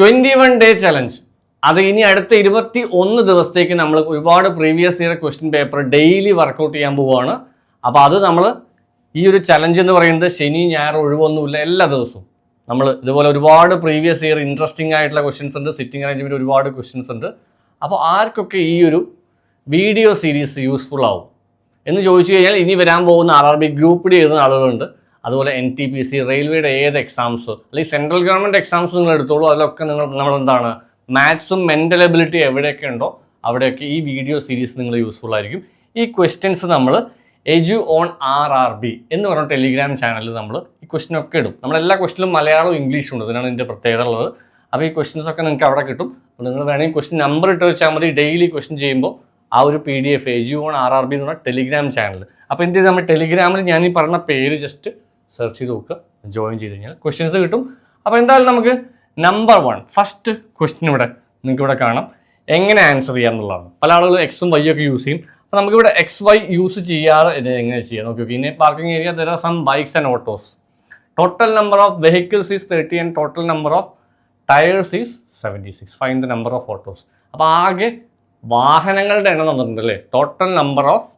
Twenty one day challenge അത് ഇനി അടുത്ത ഇരുപത്തി ഒന്ന് ദിവസത്തേക്ക് നമ്മൾ ഒരുപാട് previous year question paper daily workout ചെയ്യാൻ പോവുകയാണ്. അപ്പോൾ അത് നമ്മൾ ഈ ഒരു ചലഞ്ച് എന്ന് പറയുന്നത് ശനി ഞായർ ഒഴിവൊന്നുമില്ല എല്ലാ ദിവസവും. നമ്മൾ ഇതുപോലെ ഒരുപാട് പ്രീവിയസ് ഇയർ ഇൻട്രസ്റ്റിംഗ് ആയിട്ടുള്ള ക്വസ്റ്റ്യൻസ് ഉണ്ട് സിറ്റിംഗ് അറേഞ്ച്മെന്റ് ഒരുപാട് ക്വസ്റ്റ്യൻസ് ഉണ്ട്. അപ്പോൾ ആർക്കൊക്കെ ഈ ഒരു വീഡിയോ സീരീസ് യൂസ്ഫുൾ ആവും? എന്ന് ചോദിച്ചു കഴിഞ്ഞാൽ ഇനി വരാൻ പോകുന്ന R R B group D എഴുതുന്ന ആളുകളുണ്ട്. അതുപോലെ എൻ ടി പി സി റെയിൽവേയുടെ ഏത് എക്സാംസ് അല്ലെങ്കിൽ സെൻട്രൽ ഗവൺമെന്റ് എക്സാംസ് നിങ്ങൾ എടുത്തോളൂ അതിലൊക്കെ നിങ്ങൾ നമ്മളെന്താണ്? മാത്സും മെന്റൽ എബിലിറ്റി എവിടെയൊക്കെ ഉണ്ടോ അവിടെയൊക്കെ ഈ വീഡിയോ സീരീസ് നിങ്ങൾ യൂസ്ഫുൾ ആയിരിക്കും. ഈ ക്വസ്റ്റ്യൻസ് നമ്മൾ Edu On R R B എന്ന് പറഞ്ഞ ടെലിഗ്രാം ചാനലിൽ നമ്മൾ ഈ ക്വസ്റ്റ്യൻ ഒക്കെ ഇടും. നമ്മളെല്ലാ ക്വസ്റ്റിനും മലയാളവും ഇംഗ്ലീഷും ഉണ്ട് ഇതിനാണ് ഇതിന്റെ പ്രത്യേകത ഉള്ളത്. അപ്പോൾ ഈ ക്വസ്റ്റ്യൻസ് ഒക്കെ നിങ്ങൾക്ക് അവിടെ കിട്ടും. അപ്പോൾ നിങ്ങൾ വേണമെങ്കിൽ ക്വസ്റ്റ്യൻ നമ്പർ ഇട്ട് വെച്ചാൽ മതി. ഡെയിലി ക്വസ്റ്റ്യൻ ചെയ്യുമ്പോൾ ആ ഒരു P D F edu on R R B എന്ന് പറഞ്ഞ ടെലിഗ്രാം ചാനൽ അപ്പോൾ എന്ത് ചെയ്ത്? നമ്മൾ ടെലിഗ്രാമിൽ ഞാൻ ഈ പറഞ്ഞ പേര് ജസ്റ്റ് സെർച്ച് ചെയ്ത് നോക്കുക. ജോയിൻ ചെയ്ത് കഴിഞ്ഞാൽ ക്വസ്റ്റ്യൻസ് കിട്ടും. അപ്പോൾ എന്തായാലും നമുക്ക് നമ്പർ വൺ ഫസ്റ്റ് ക്വസ്റ്റ്യൻ ഇവിടെ നിങ്ങൾക്ക് ഇവിടെ കാണാം. എങ്ങനെ ആൻസർ ചെയ്യാമെന്നുള്ളതാണ് പല ആളുകൾ എക്സും വൈ ഒക്കെ യൂസ് ചെയ്യും. അപ്പോൾ നമുക്കിവിടെ എക്സ് വൈ യൂസ് ചെയ്യാതെ ഇത് എങ്ങനെ ചെയ്യാം? നോക്കി നോക്കി ഇനി parking area are some bikes and autos total number of vehicles is thirty and total number of tyres is seventy six find the number of autos അപ്പോൾ ആകെ വാഹനങ്ങളുടെ എണ്ണം തന്നിട്ടുണ്ട് അല്ലേ ടോട്ടൽ നമ്പർ ഓഫ്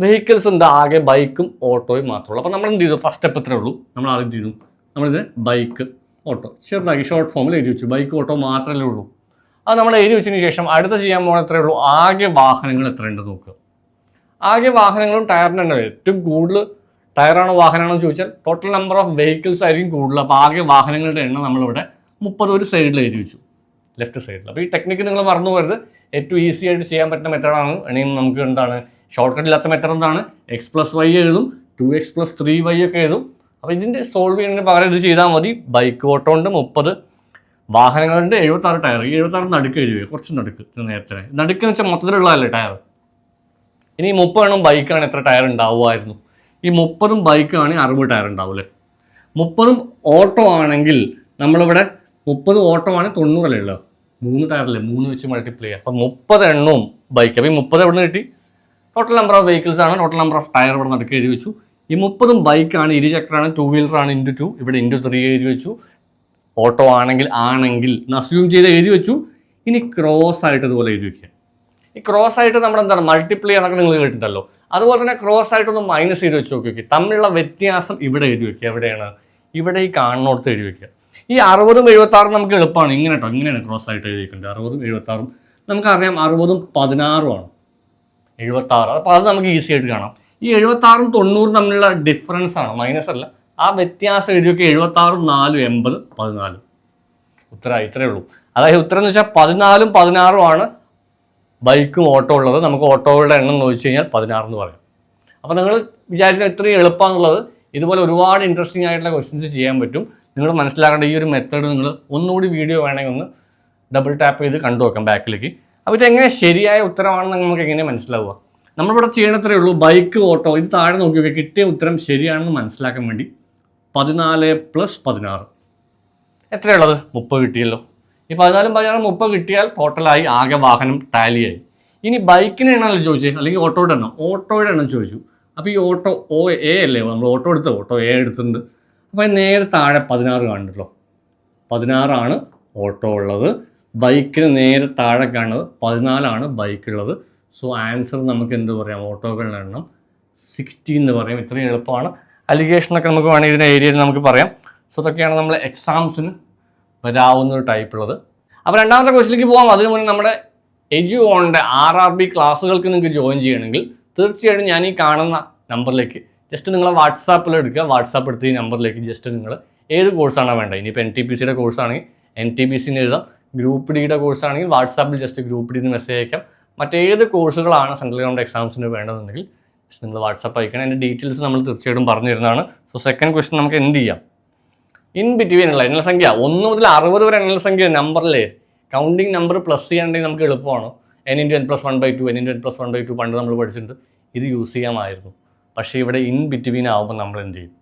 വെഹിക്കിൾസ് ഉണ്ട്. ആകെ ബൈക്കും ഓട്ടോയും മാത്രമുള്ളൂ. അപ്പോൾ നമ്മൾ എന്ത് ചെയ്തു? ഫസ്റ്റ് സ്റ്റെപ്പ് ഇത്രേ ഉള്ളൂ. നമ്മൾ ആദ്യം ചെയ്തു? നമ്മളിത് ബൈക്ക് ഓട്ടോ ചെറുതാക്കി ഷോർട്ട് ഫോമിൽ എഴുതി വെച്ചു. ബൈക്ക് ഓട്ടോ മാത്രമല്ലേ ഉള്ളൂ. അത് നമ്മൾ എഴുതി വെച്ചതിന് ശേഷം അടുത്ത ചെയ്യാൻ പോകുന്ന എത്രയേ ഉള്ളൂ? ആകെ വാഹനങ്ങൾ എത്രയുണ്ട് നോക്കുക. ആകെ വാഹനങ്ങളും ടയറിന്റെ എണ്ണം ഏറ്റവും കൂടുതൽ ടയറാണോ വാഹനമാണോ ചോദിച്ചാൽ ടോട്ടൽ നമ്പർ ഓഫ് വെഹിക്കിൾസ് ആയിരിക്കും കൂടുതൽ. അപ്പോൾ ആകെ വാഹനങ്ങളുടെ എണ്ണം നമ്മളിവിടെ മുപ്പത് ഒരു സൈഡിൽ എഴുതി വെച്ചു. ലെഫ്റ്റ് സൈഡിൽ. അപ്പോൾ ഈ ടെക്നിക്ക് നിങ്ങൾ മറന്നു പോകരുത്. ഏറ്റവും ഈസി ആയിട്ട് ചെയ്യാൻ പറ്റുന്ന മെത്തേഡാണ് ഇനിയും നമുക്ക് എന്താണ്? ഷോർട്ട് കട്ട് ഇല്ലാത്ത മെത്തേഡ് എന്താണ്? എക്സ് പ്ലസ് വൈ എഴുതും. Two X plus three Y ഒക്കെ എഴുതും. അപ്പോൾ ഇതിന്റെ സോൾവ് ചെയ്യുന്നതിന് പകരം ഇത് ചെയ്താൽ മതി. ബൈക്ക് ഓട്ടോ ഉണ്ട് മുപ്പത്. വാഹനങ്ങളുണ്ട് എഴുപത്താറ് ടയർ ഈ എഴുപത്താറ് നടുക്ക് എഴുതി കുറച്ച് നടുക്ക്. നേരത്തെ. നടുക്ക് എന്ന് വെച്ചാൽ മൊത്തത്തിലുള്ളതല്ലേ ടയർ ഇനി മുപ്പതെണ്ണം ബൈക്കാണ് എത്ര ടയർ ഉണ്ടാവുമായിരുന്നു. ഈ മുപ്പതും ബൈക്കാണെങ്കിൽ അറുപത് ടയർ ഉണ്ടാവും അല്ലേ മുപ്പതും ഓട്ടോ ആണെങ്കിൽ നമ്മളിവിടെ മുപ്പത് ഓട്ടോ ആണ് തൊണ്ണൂറല്ലേ മൂന്ന് ടയറല്ലേ മൂന്ന് വെച്ച് മൾട്ടിപ്ലൈ ചെയ്യാം അപ്പം മുപ്പത് എണ്ണവും ബൈക്ക് അപ്പോൾ ഈ മുപ്പത് എവിടെ നിന്ന് കിട്ടി? ടോട്ടൽ നമ്പർ ഓഫ് വെഹിക്കിൾസ് ആണ്. ടോട്ടൽ നമ്പർ ഓഫ് ടയർ ഇവിടെ നടക്കി എഴുതി വെച്ചു. ഈ മുപ്പതും ബൈക്കാണ് ഇരുചക്രമാണ് ടു വീലറാണ് ഇന്റു ടു ഇവിടെ ഇന്റു ത്രീ എഴുതി വെച്ചു. ഓട്ടോ ആണെങ്കിൽ ആണെങ്കിൽ അസ്യൂം ചെയ്ത് എഴുതി വെച്ചു. ഇനി ക്രോസ് ആയിട്ട് ഇതുപോലെ എഴുതി വെക്കുക. ഈ ക്രോസ് ആയിട്ട് നമ്മൾ എന്താണ്? മൾട്ടിപ്ലൈ എന്നൊക്കെ നിങ്ങൾ കേട്ടിട്ടുണ്ടല്ലോ. അതുപോലെ തന്നെ ക്രോസ് ആയിട്ടൊന്ന് മൈനസ് ചെയ്ത് വെച്ച് നോക്കി വയ്ക്കുക തമ്മിലുള്ള വ്യത്യാസം ഇവിടെ എഴുതി വെക്കുക. എവിടെയാണ്? ഇവിടെ ഈ കാണുന്നോടത്ത് എഴുതി വെക്കുക. ഈ അറുപതും എഴുപത്താറും നമുക്ക് എളുപ്പമാണ് ഇങ്ങനെ കേട്ടോ ഇങ്ങനെയാണ് ക്രോസ് ആയിട്ട് എഴുതിയിട്ടുണ്ട് അറുപതും എഴുപത്താറും. നമുക്കറിയാം അറുപതും പതിനാറുമാണ് എഴുപത്താറ്. അപ്പോൾ അത് നമുക്ക് ഈസി ആയിട്ട് കാണാം. ഈ എഴുപത്താറും തൊണ്ണൂറും തമ്മിലുള്ള ഡിഫറൻസ് ആണ്. മൈനസ് അല്ല. ആ വ്യത്യാസം എഴുതിയൊക്കെ എഴുപത്താറും നാലും എൺപത് പതിനാലും. ഉത്തരം ഇത്രയേ ഉള്ളൂ. അതായത് ഉത്തരം എന്ന് വെച്ചാൽ പതിനാലും പതിനാറും ആണ് ബൈക്കും ഓട്ടോ ഉള്ളത്. നമുക്ക് ഓട്ടോകളുടെ എണ്ണം ചോദിച്ചു കഴിഞ്ഞാൽ പതിനാറെന്ന് പറയാം. അപ്പോൾ നിങ്ങൾ വിചാരിച്ചാൽ ഇത്രയും എളുപ്പമാണെന്നുള്ളത് ഇതുപോലെ ഒരുപാട് ഇൻട്രസ്റ്റിംഗ് ആയിട്ടുള്ള ക്വസ്റ്റ്യൻസ് ചെയ്യാൻ പറ്റും. നിങ്ങൾ മനസ്സിലാക്കേണ്ട ഈ ഒരു മെത്തേഡ് നിങ്ങൾ ഒന്നുകൂടി വീഡിയോ വേണമെങ്കിൽ ഒന്ന് ഡബിൾ ടാപ്പ് ചെയ്ത് കണ്ടു നോക്കാം ബാക്കിലേക്ക്. അപ്പോൾ ഇതെങ്ങനെ ശരിയായ ഉത്തരമാണെന്ന് നമുക്ക് എങ്ങനെ മനസ്സിലാവുക? നമ്മളിവിടെ ചെയ്യണത്രേ ഉള്ളൂ ബൈക്ക് ഓട്ടോ ഇത് താഴെ നോക്കി നോക്കിയാൽ കിട്ടിയ ഉത്തരം ശരിയാണെന്ന് മനസ്സിലാക്കാൻ വേണ്ടി പതിനാല് പ്ലസ് പതിനാറ്. എത്രയുള്ളത് മുപ്പത് കിട്ടിയല്ലോ. ഈ പതിനാലും പതിനാറും മുപ്പത് കിട്ടിയാൽ ടോട്ടലായി ആകെ വാഹനം ടാലിയായി ഇനി ബൈക്കിന് എണ്ണമല്ലോ ചോദിച്ചത് അല്ലെങ്കിൽ ഓട്ടോയുടെ എണ്ണം ഓട്ടോയുടെ എണ്ണം ചോദിച്ചു. അപ്പോൾ ഈ ഓട്ടോ ഓ എ അല്ലേ? നമ്മൾ ഓട്ടോ എടുത്ത് ഓട്ടോ എ എടുത്തിട്ടുണ്ട്. അപ്പോൾ നേരെ താഴെ പതിനാറ് കാണുന്നുള്ളൂ പതിനാറാണ് ഓട്ടോ ഉള്ളത്. ബൈക്കിന് നേരെ താഴെ കാണുന്നത് പതിനാലാണ് ബൈക്കുള്ളത് സോ ആൻസർ നമുക്ക് എന്ത് പറയാം? ഓട്ടോകളുടെ എണ്ണം സിക്സ്റ്റീൻ എന്ന് പറയും. ഇത്രയും എളുപ്പമാണ്. അലിഗേഷനൊക്കെ നമുക്ക് വേണമെങ്കിൽ ഇതിന്റെ ഏരിയയിൽ നമുക്ക് പറയാം. സോ ഇതൊക്കെയാണ് നമ്മൾ എക്സാംസിന് വരാവുന്ന ഒരു ടൈപ്പ് ഉള്ളത്. അപ്പോൾ രണ്ടാമത്തെ ക്വസ്റ്റിലേക്ക് പോകാം അതിന് മുന്നേ നമ്മുടെ എജു ഓണിന്റെ ആർ ആർ ബി ക്ലാസ്സുകൾക്ക് നിങ്ങൾക്ക് ജോയിൻ ചെയ്യണമെങ്കിൽ തീർച്ചയായിട്ടും ഞാൻ ഈ കാണുന്ന നമ്പറിലേക്ക് ജസ്റ്റ് നിങ്ങൾ വാട്സാപ്പിൽ എടുക്കുക. വാട്സാപ്പ് എടുത്ത് ഈ നമ്പറിലേക്ക് ജസ്റ്റ് നിങ്ങൾ ഏത് കോഴ്സാണോ വേണ്ടത്? ഇനിയിപ്പോൾ എൻ ടി പി സിയുടെ കോഴ്സാണെങ്കിൽ എൻ ടി പി സിന് എഴുതാം. ഗ്രൂപ്പ് ഡിയുടെ കോഴ്സാണെങ്കിൽ വാട്സാപ്പിൽ ജസ്റ്റ് ഗ്രൂപ്പ് ഡിന്ന് മെസ്സേജ് അയക്കാം. മറ്റേത് കോഴ്സുകളാണ് സെൻട്രൽ ഗവൺമെന്റ് എക്സാംസിന് വേണ്ടതെന്നുണ്ടെങ്കിൽ ജസ്റ്റ് നിങ്ങൾ വാട്സാപ്പ് അയക്കണം. അതിന്റെ ഡീറ്റെയിൽസ് നമ്മൾ തീർച്ചയായിട്ടും പറഞ്ഞു തരുന്നതാണ്. സോ സെക്കൻഡ് ക്വസ്റ്റ്യൻ നമുക്ക് എന്ത് ചെയ്യാം? ഇൻ ബിറ്റ്വീൻ ഉള്ള എണ്ണൽ സംഖ്യ. ഒന്ന് മുതൽ അറുപത് വരെ എണ്ണൽ സംഖ്യ നമ്പറിലെ കൗണ്ടിങ് നമ്പർ പ്ലസ് ചെയ്യാണ്ടെങ്കിൽ നമുക്ക് എളുപ്പമാണ്? N into N plus one by two N into N plus one by two പണ്ട് നമ്മൾ പഠിച്ചിട്ടുണ്ട്. ഇത് യൂസ് ചെയ്യാമായിരുന്നു. പക്ഷേ ഇവിടെ ഇൻ ബിറ്റ്വീൻ ആകുമ്പോൾ നമ്മൾ എന്ത് ചെയ്യും?